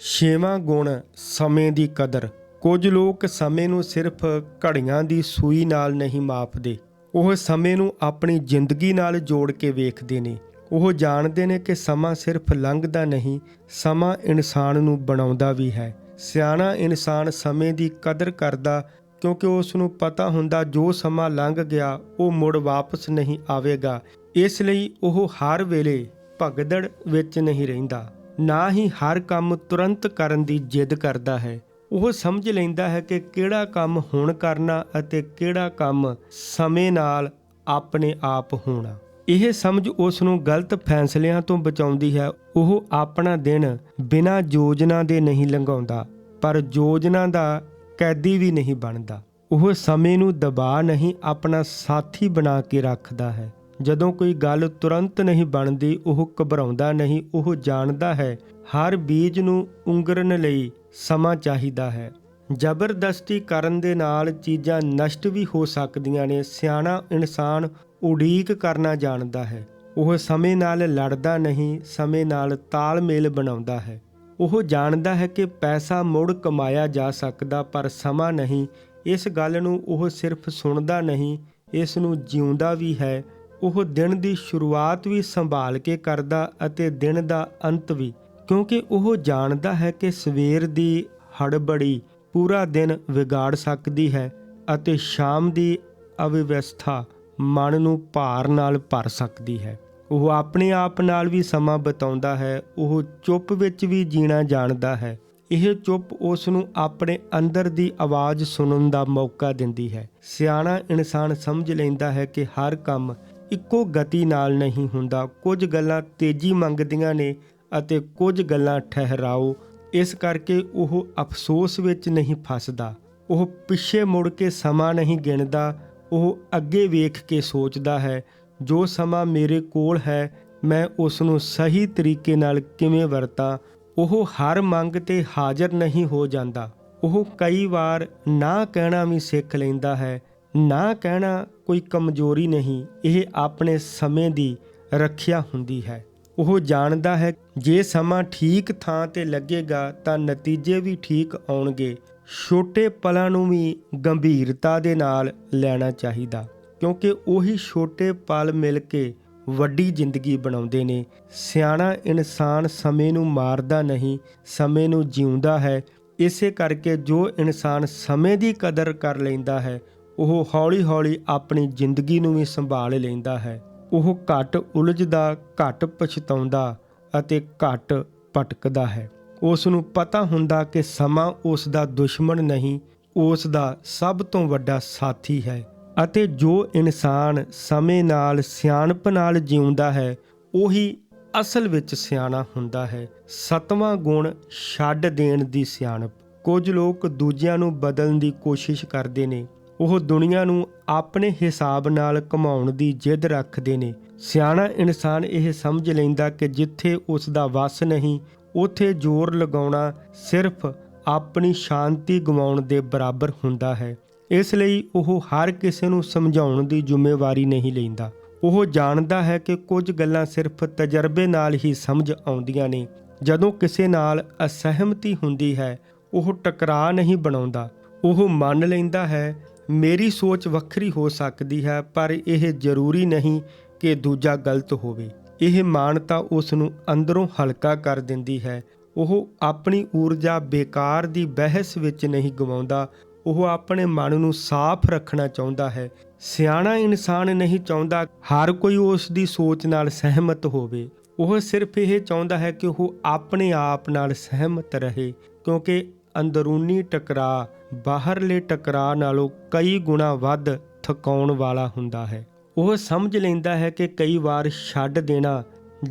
ਛੇਵਾਂ ਗੁਣ, ਸਮੇਂ ਦੀ ਕਦਰ। ਕੁਝ ਲੋਕ ਸਮੇਂ ਨੂੰ ਸਿਰਫ ਘੜੀਆਂ ਦੀ ਸੂਈ ਨਾਲ ਨਹੀਂ ਮਾਪਦੇ। ਉਹ ਸਮੇਂ ਨੂੰ ਆਪਣੀ ਜ਼ਿੰਦਗੀ ਨਾਲ ਜੋੜ ਕੇ ਵੇਖਦੇ ਨੇ। ਉਹ ਜਾਣਦੇ ਨੇ ਕਿ ਸਮਾਂ ਸਿਰਫ ਲੰਘਦਾ ਨਹੀਂ, ਸਮਾਂ ਇਨਸਾਨ ਨੂੰ ਬਣਾਉਂਦਾ ਵੀ ਹੈ। ਸਿਆਣਾ ਇਨਸਾਨ ਸਮੇਂ ਦੀ ਕਦਰ ਕਰਦਾ, ਕਿਉਂਕਿ ਉਸ ਨੂੰ ਪਤਾ ਹੁੰਦਾ ਜੋ ਸਮਾਂ ਲੰਘ ਗਿਆ, ਉਹ ਮੁੜ ਵਾਪਸ ਨਹੀਂ ਆਵੇਗਾ। ਇਸ ਲਈ ਉਹ ਹਰ ਵੇਲੇ ਭਗਦੜ ਵਿੱਚ ਨਹੀਂ ਰਹਿੰਦਾ। ਨਾ ਹੀ ਹਰ ਕੰਮ ਤੁਰੰਤ ਕਰਨ ਦੀ ਜਿੱਦ ਕਰਦਾ ਹੈ। ਉਹ ਸਮਝ ਲੈਂਦਾ ਹੈ ਕਿ ਕਿਹੜਾ ਕੰਮ ਹੁਣ ਕਰਨਾ ਅਤੇ ਕਿਹੜਾ ਕੰਮ ਸਮੇਂ ਨਾਲ ਆਪਣੇ ਆਪ ਹੋਣਾ। ਇਹ ਸਮਝ ਉਸ ਨੂੰ ਗਲਤ ਫੈਸਲਿਆਂ ਤੋਂ ਬਚਾਉਂਦੀ ਹੈ। ਉਹ ਆਪਣਾ ਦਿਨ ਬਿਨਾਂ ਯੋਜਨਾ ਦੇ ਨਹੀਂ ਲੰਘਾਉਂਦਾ, ਪਰ ਯੋਜਨਾ ਦਾ ਕੈਦੀ ਵੀ ਨਹੀਂ ਬਣਦਾ। ਉਹ ਸਮੇਂ ਨੂੰ ਦਬਾ ਨਹੀਂ, ਆਪਣਾ ਸਾਥੀ ਬਣਾ ਕੇ ਰੱਖਦਾ ਹੈ। ਜਦੋਂ ਕੋਈ ਗੱਲ ਤੁਰੰਤ ਨਹੀਂ ਬਣਦੀ, ਉਹ ਘਬਰਾਉਂਦਾ ਨਹੀਂ, ਉਹ ਜਾਣਦਾ ਹੈ, ਹਰ ਬੀਜ ਨੂੰ ਉਂਗਰਨ ਲਈ ਸਮਾਂ ਚਾਹੀਦਾ ਹੈ। ਜ਼ਬਰਦਸਤੀ ਕਰਨ ਦੇ ਨਾਲ ਚੀਜ਼ਾਂ ਨਸ਼ਟ ਵੀ ਹੋ ਸਕਦੀਆਂ ਨੇ। ਸਿਆਣਾ ਇਨਸਾਨ ਉਡੀਕ ਕਰਨਾ ਜਾਣਦਾ ਹੈ। ਉਹ ਸਮੇਂ ਨਾਲ ਲੜਦਾ ਨਹੀਂ, ਸਮੇਂ ਨਾਲ ਤਾਲਮੇਲ ਬਣਾਉਂਦਾ ਹੈ। ਉਹ ਜਾਣਦਾ ਹੈ ਕਿ ਪੈਸਾ ਮੁੜ ਕਮਾਇਆ ਜਾ ਸਕਦਾ, ਪਰ ਸਮਾਂ ਨਹੀਂ। ਇਸ ਗੱਲ ਨੂੰ ਉਹ ਸਿਰਫ ਸੁਣਦਾ ਨਹੀਂ, ਇਸ ਨੂੰ ਜਿਉਂਦਾ ਵੀ ਹੈ। ਉਹ ਦਿਨ ਦੀ ਸ਼ੁਰੂਆਤ ਵੀ ਸੰਭਾਲ ਕੇ ਕਰਦਾ ਅਤੇ ਦਿਨ ਦਾ ਅੰਤ ਵੀ। ਕਿਉਂਕਿ ਉਹ ਜਾਣਦਾ ਹੈ ਕਿ ਸਵੇਰ ਦੀ ਹੜਬੜੀ ਪੂਰਾ ਦਿਨ ਵਿਗਾੜ ਸਕਦੀ ਹੈ ਅਤੇ ਸ਼ਾਮ ਦੀ ਅਵਿਵਸਥਾ ਮਨ ਨੂੰ ਭਾਰ ਨਾਲ ਭਰ ਸਕਦੀ ਹੈ। ਉਹ ਆਪਣੇ ਆਪ ਨਾਲ ਵੀ ਸਮਾਂ ਬਿਤਾਉਂਦਾ ਹੈ। ਉਹ ਚੁੱਪ ਵਿੱਚ ਵੀ ਜੀਣਾ ਜਾਣਦਾ ਹੈ। ਇਹ ਚੁੱਪ ਉਸ ਨੂੰ ਆਪਣੇ ਅੰਦਰ ਦੀ ਆਵਾਜ਼ ਸੁਣਨ ਦਾ ਮੌਕਾ ਦਿੰਦੀ ਹੈ। ਸਿਆਣਾ ਇਨਸਾਨ ਸਮਝ ਲੈਂਦਾ ਹੈ ਕਿ ਹਰ ਕੰਮ ਇੱਕੋ ਗਤੀ ਨਾਲ ਨਹੀਂ ਹੁੰਦਾ। ਕੁਝ ਗੱਲਾਂ ਤੇਜ਼ੀ ਮੰਗਦੀਆਂ ਨੇ ਅਤੇ ਕੁਝ ਗੱਲਾਂ ਠਹਿਰਾਓ। ਇਸ ਕਰਕੇ ਉਹ ਅਫਸੋਸ ਵਿੱਚ ਨਹੀਂ ਫਸਦਾ। ਉਹ ਪਿੱਛੇ ਮੁੜ ਕੇ ਸਮਾਂ ਨਹੀਂ ਗਿਣਦਾ। ਉਹ ਅੱਗੇ ਵੇਖ ਕੇ ਸੋਚਦਾ ਹੈ, ਜੋ ਸਮਾਂ ਮੇਰੇ ਕੋਲ ਹੈ, ਮੈਂ ਉਸ ਨੂੰ ਸਹੀ ਤਰੀਕੇ ਨਾਲ ਕਿਵੇਂ ਵਰਤਾਂ, ਉਹ ਹਰ ਮੰਗ ਤੇ ਹਾਜ਼ਰ ਨਹੀਂ ਹੋ ਜਾਂਦਾ। ਉਹ ਕਈ ਵਾਰ ਨਾ ਕਹਿਣਾ ਵੀ ਸਿੱਖ ਲੈਂਦਾ ਹੈ, ਨਾ ਕਹਿਣਾ ਕੋਈ ਕਮਜ਼ੋਰੀ ਨਹੀਂ, ਇਹ ਆਪਣੇ ਸਮੇਂ ਦੀ ਰੱਖਿਆ ਹੁੰਦੀ ਹੈ। ਉਹ ਜਾਣਦਾ ਹੈ, ਜੇ ਸਮਾਂ ਠੀਕ ਥਾਂ ਤੇ ਲੱਗੇਗਾ ਤਾਂ ਨਤੀਜੇ ਵੀ ਠੀਕ ਆਉਣਗੇ। ਛੋਟੇ ਪਲਾਂ ਨੂੰ ਵੀ ਗੰਭੀਰਤਾ ਦੇ ਨਾਲ ਲੈਣਾ ਚਾਹੀਦਾ, ਕਿਉਂਕਿ ਉਹੀ ਛੋਟੇ ਪਲ ਮਿਲ ਕੇ ਵੱਡੀ ਜ਼ਿੰਦਗੀ ਬਣਾਉਂਦੇ ਨੇ। ਸਿਆਣਾ ਇਨਸਾਨ ਸਮੇਂ ਨੂੰ ਮਾਰਦਾ ਨਹੀਂ, ਸਮੇਂ ਨੂੰ ਜਿਉਂਦਾ ਹੈ। ਇਸੇ ਕਰਕੇ ਜੋ ਇਨਸਾਨ ਸਮੇਂ ਦੀ ਕਦਰ ਕਰ ਲੈਂਦਾ ਹੈ, ਉਹ ਹੌਲੀ-ਹੌਲੀ ਆਪਣੀ ਜ਼ਿੰਦਗੀ ਨੂੰ ਵੀ ਸੰਭਾਲ ਲੈਂਦਾ ਹੈ। ਉਹ ਘੱਟ ਉਲਝਦਾ, ਘੱਟ ਪਛਤਾਉਂਦਾ ਅਤੇ ਘੱਟ ਭਟਕਦਾ ਹੈ। ਉਸ ਨੂੰ ਪਤਾ ਹੁੰਦਾ ਕਿ ਸਮਾਂ ਉਸ ਦਾ ਦੁਸ਼ਮਣ ਨਹੀਂ ਉਸ ਦਾ ਸਭ ਤੋਂ ਵੱਡਾ ਸਾਥੀ ਹੈ ਅਤੇ ਜੋ ਇਨਸਾਨ ਸਮੇਂ ਨਾਲ ਸਿਆਣਪ ਨਾਲ ਜਿਉਂਦਾ ਹੈ, ਉਹੀ ਅਸਲ ਵਿੱਚ ਸਿਆਣਾ ਹੁੰਦਾ ਹੈ। ਸਤਵਾਂ ਗੁਣ ਛੱਡ ਦੇਣ ਦੀ ਸਿਆਣਪ। ਕੁਝ ਲੋਕ ਦੂਜਿਆਂ ਨੂੰ ਬਦਲਣ ਦੀ ਕੋਸ਼ਿਸ਼ ਕਰਦੇ ਨੇ। ਉਹ ਦੁਨੀਆ ਨੂੰ ਆਪਣੇ ਹਿਸਾਬ ਨਾਲ ਕਮਾਉਣ ਦੀ ਜਿੱਦ ਰੱਖਦੇ ਨੇ। ਸਿਆਣਾ ਇਨਸਾਨ ਇਹ ਸਮਝ ਲੈਂਦਾ ਕਿ ਜਿੱਥੇ ਉਸ ਦਾ ਵਸ ਨਹੀਂ ਉਥੇ ਜ਼ੋਰ ਲਗਾਉਣਾ ਸਿਰਫ ਆਪਣੀ ਸ਼ਾਂਤੀ ਗਵਾਉਣ ਦੇ ਬਰਾਬਰ ਹੁੰਦਾ ਹੈ। ਇਸ ਲਈ ਉਹ ਹਰ ਕਿਸੇ ਨੂੰ ਸਮਝਾਉਣ ਦੀ ਜ਼ਿੰਮੇਵਾਰੀ ਨਹੀਂ ਲੈਂਦਾ। ਉਹ ਜਾਣਦਾ ਹੈ ਕਿ ਕੁਝ ਗੱਲਾਂ ਸਿਰਫ ਤਜਰਬੇ ਨਾਲ ਹੀ ਸਮਝ ਆਉਂਦੀਆਂ ਨੇ। ਜਦੋਂ ਕਿਸੇ ਨਾਲ ਅਸਹਿਮਤੀ ਹੁੰਦੀ ਹੈ, ਉਹ ਟਕਰਾਅ ਨਹੀਂ ਬਣਾਉਂਦਾ। ਉਹ ਮੰਨ ਲੈਂਦਾ ਹੈ, ਮੇਰੀ ਸੋਚ ਵੱਖਰੀ ਹੋ ਸਕਦੀ ਹੈ, ਪਰ ਇਹ ਜ਼ਰੂਰੀ ਨਹੀਂ ਕਿ ਦੂਜਾ ਗਲਤ ਹੋਵੇ। ਇਹ ਮਾਨਤਾ ਉਸ ਨੂੰ ਅੰਦਰੋਂ ਹਲਕਾ ਕਰ ਦਿੰਦੀ ਹੈ। ਉਹ ਆਪਣੀ ਊਰਜਾ ਬੇਕਾਰ ਦੀ ਬਹਿਸ ਵਿੱਚ ਨਹੀਂ ਗਵਾਉਂਦਾ। ਉਹ ਆਪਣੇ ਮਨ ਨੂੰ ਸਾਫ਼ ਰੱਖਣਾ ਚਾਹੁੰਦਾ ਹੈ। ਸਿਆਣਾ ਇਨਸਾਨ ਨਹੀਂ ਚਾਹੁੰਦਾ ਹਰ ਕੋਈ ਉਸ ਦੀ ਸੋਚ ਨਾਲ ਸਹਿਮਤ ਹੋਵੇ। ਉਹ ਸਿਰਫ ਇਹ ਚਾਹੁੰਦਾ ਹੈ ਕਿ ਉਹ ਆਪਣੇ ਆਪ ਨਾਲ ਸਹਿਮਤ ਰਹੇ, ਕਿਉਂਕਿ ਅੰਦਰੂਨੀ ਟਕਰਾਅ ਬਾਹਰਲੇ ਟਕਰਾਅ ਨਾਲੋਂ ਕਈ ਗੁਣਾ ਵੱਧ ਥਕਾਉਣ ਵਾਲਾ ਹੁੰਦਾ ਹੈ। ਉਹ ਸਮਝ ਲੈਂਦਾ ਹੈ ਕਿ ਕਈ ਵਾਰ ਛੱਡ ਦੇਣਾ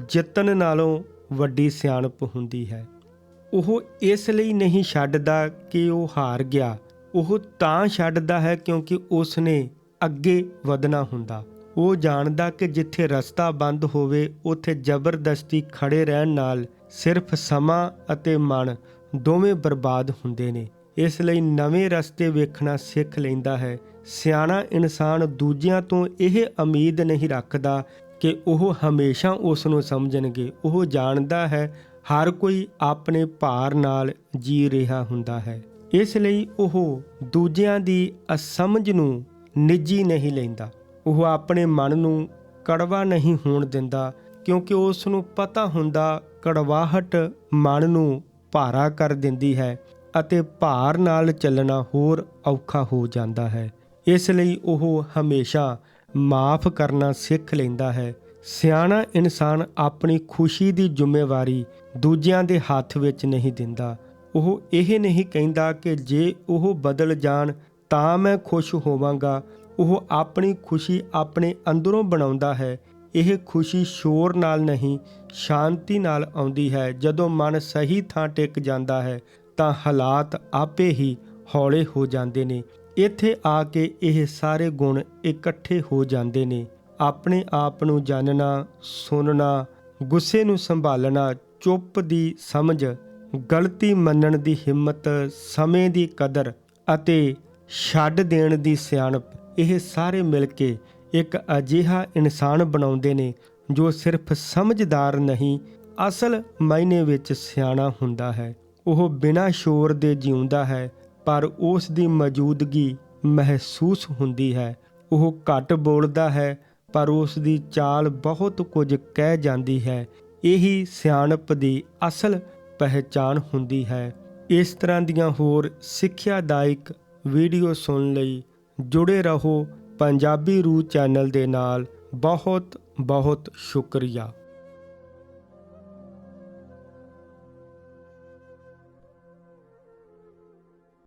ਜਿੱਤਣ ਨਾਲੋਂ ਵੱਡੀ ਸਿਆਣਪ ਹੁੰਦੀ ਹੈ। ਉਹ ਇਸ ਲਈ ਨਹੀਂ ਛੱਡਦਾ ਕਿ ਉਹ ਹਾਰ ਗਿਆ। ਉਹ ਤਾਂ ਛੱਡਦਾ ਹੈ ਕਿਉਂਕਿ ਉਸ ਨੇ ਅੱਗੇ ਵਧਣਾ ਹੁੰਦਾ। ਉਹ ਜਾਣਦਾ ਕਿ ਜਿੱਥੇ ਰਸਤਾ ਬੰਦ ਹੋਵੇ, ਉੱਥੇ ਜ਼ਬਰਦਸਤੀ ਖੜੇ ਰਹਿਣ ਨਾਲ ਸਿਰਫ ਸਮਾਂ ਅਤੇ ਮਨ ਦੋਵੇਂ ਬਰਬਾਦ ਹੁੰਦੇ ਨੇ। ਇਸ ਲਈ ਨਵੇਂ ਰਸਤੇ ਵੇਖਣਾ ਸਿੱਖ ਲੈਂਦਾ ਹੈ ਸਿਆਣਾ ਇਨਸਾਨ ਦੂਜਿਆਂ ਤੋਂ ਇਹ ਉਮੀਦ ਨਹੀਂ ਰੱਖਦਾ ਕਿ ਉਹ ਹਮੇਸ਼ਾ ਉਸ ਨੂੰ ਸਮਝਣਗੇ। ਉਹ ਜਾਣਦਾ ਹੈ, ਹਰ ਕੋਈ ਆਪਣੇ ਭਾਰ ਨਾਲ ਜੀ ਰਿਹਾ ਹੁੰਦਾ ਹੈ। ਇਸ ਲਈ ਉਹ ਦੂਜਿਆਂ ਦੀ ਅਸਮਝ ਨੂੰ ਨਿੱਜੀ ਨਹੀਂ ਲੈਂਦਾ। ਉਹ ਆਪਣੇ ਮਨ ਨੂੰ ਕੜਵਾ ਨਹੀਂ ਹੋਣ ਦਿੰਦਾ, ਕਿਉਂਕਿ ਉਸ ਨੂੰ ਪਤਾ ਹੁੰਦਾ ਕੜਵਾਹਟ ਮਨ ਨੂੰ ਭਾਰਾ ਕਰ ਦਿੰਦੀ ਹੈ ਅਤੇ ਭਾਰ ਨਾਲ ਚੱਲਣਾ ਹੋਰ ਔਖਾ ਹੋ ਜਾਂਦਾ ਹੈ। ਇਸ ਲਈ ਉਹ ਹਮੇਸ਼ਾ ਮਾਫ ਕਰਨਾ ਸਿੱਖ ਲੈਂਦਾ ਹੈ। ਸਿਆਣਾ ਇਨਸਾਨ ਆਪਣੀ ਖੁਸ਼ੀ ਦੀ ਜ਼ਿੰਮੇਵਾਰੀ ਦੂਜਿਆਂ ਦੇ ਹੱਥ ਵਿੱਚ ਨਹੀਂ ਦਿੰਦਾ। ਉਹ ਇਹ ਨਹੀਂ ਕਹਿੰਦਾ ਕਿ ਜੇ ਉਹ ਬਦਲ ਜਾਣ ਤਾਂ ਮੈਂ ਖੁਸ਼ ਹੋਵਾਂਗਾ। ਉਹ ਆਪਣੀ ਖੁਸ਼ੀ ਆਪਣੇ ਅੰਦਰੋਂ ਬਣਾਉਂਦਾ ਹੈ। ਇਹ ਖੁਸ਼ੀ ਸ਼ੋਰ ਨਾਲ ਨਹੀਂ, ਸ਼ਾਂਤੀ ਨਾਲ ਆਉਂਦੀ ਹੈ। ਜਦੋਂ ਮਨ ਸਹੀ ਥਾਂ ਟਿਕ ਜਾਂਦਾ ਹੈ ਤਾਂ ਹਾਲਾਤ ਆਪੇ ਹੀ ਹੌਲੇ ਹੋ ਜਾਂਦੇ ਨੇ। ਇੱਥੇ ਆ ਕੇ ਇਹ ਸਾਰੇ ਗੁਣ ਇਕੱਠੇ ਹੋ ਜਾਂਦੇ ਨੇ। ਆਪਣੇ ਆਪ ਨੂੰ ਜਾਣਨਾ, ਸੁਣਨਾ, ਗੁੱਸੇ ਨੂੰ ਸੰਭਾਲਣਾ, ਚੁੱਪ ਦੀ ਸਮਝ, ਗਲਤੀ ਮੰਨਣ ਦੀ ਹਿੰਮਤ, ਸਮੇਂ ਦੀ ਕਦਰ ਅਤੇ ਛੱਡ ਦੇਣ ਦੀ ਸਿਆਣਪ, ਇਹ ਸਾਰੇ ਮਿਲ ਕੇ ਇੱਕ ਅਜਿਹਾ ਇਨਸਾਨ ਬਣਾਉਂਦੇ ਨੇ ਜੋ ਸਿਰਫ ਸਮਝਦਾਰ ਨਹੀਂ, ਅਸਲ ਮਾਇਨੇ ਵਿੱਚ ਸਿਆਣਾ ਹੁੰਦਾ ਹੈ। ਉਹ ਬਿਨਾਂ ਸ਼ੋਰ ਦੇ ਜਿਉਂਦਾ ਹੈ ਪਰ ਉਸ ਦੀ ਮੌਜੂਦਗੀ ਮਹਿਸੂਸ ਹੁੰਦੀ ਹੈ। ਉਹ ਘੱਟ ਬੋਲਦਾ ਹੈ, ਪਰ ਉਸ ਦੀ ਚਾਲ ਬਹੁਤ ਕੁਝ ਕਹਿ ਜਾਂਦੀ ਹੈ। ਇਹੀ ਸਿਆਣਪ ਦੀ ਅਸਲ ਪਹਿਚਾਨ ਹੁੰਦੀ ਹੈ। ਇਸ ਤਰ੍ਹਾਂ ਦੀਆਂ ਹੋਰ ਸਿੱਖਿਆਦਾਇਕ ਵੀਡੀਓ ਸੁਣਨ ਲਈ ਜੁੜੇ ਰਹੋ ਪੰਜਾਬੀ ਰੂ ਚੈਨਲ ਦੇ ਨਾਲ। ਬਹੁਤ ਬਹੁਤ ਸ਼ੁਕਰੀਆ।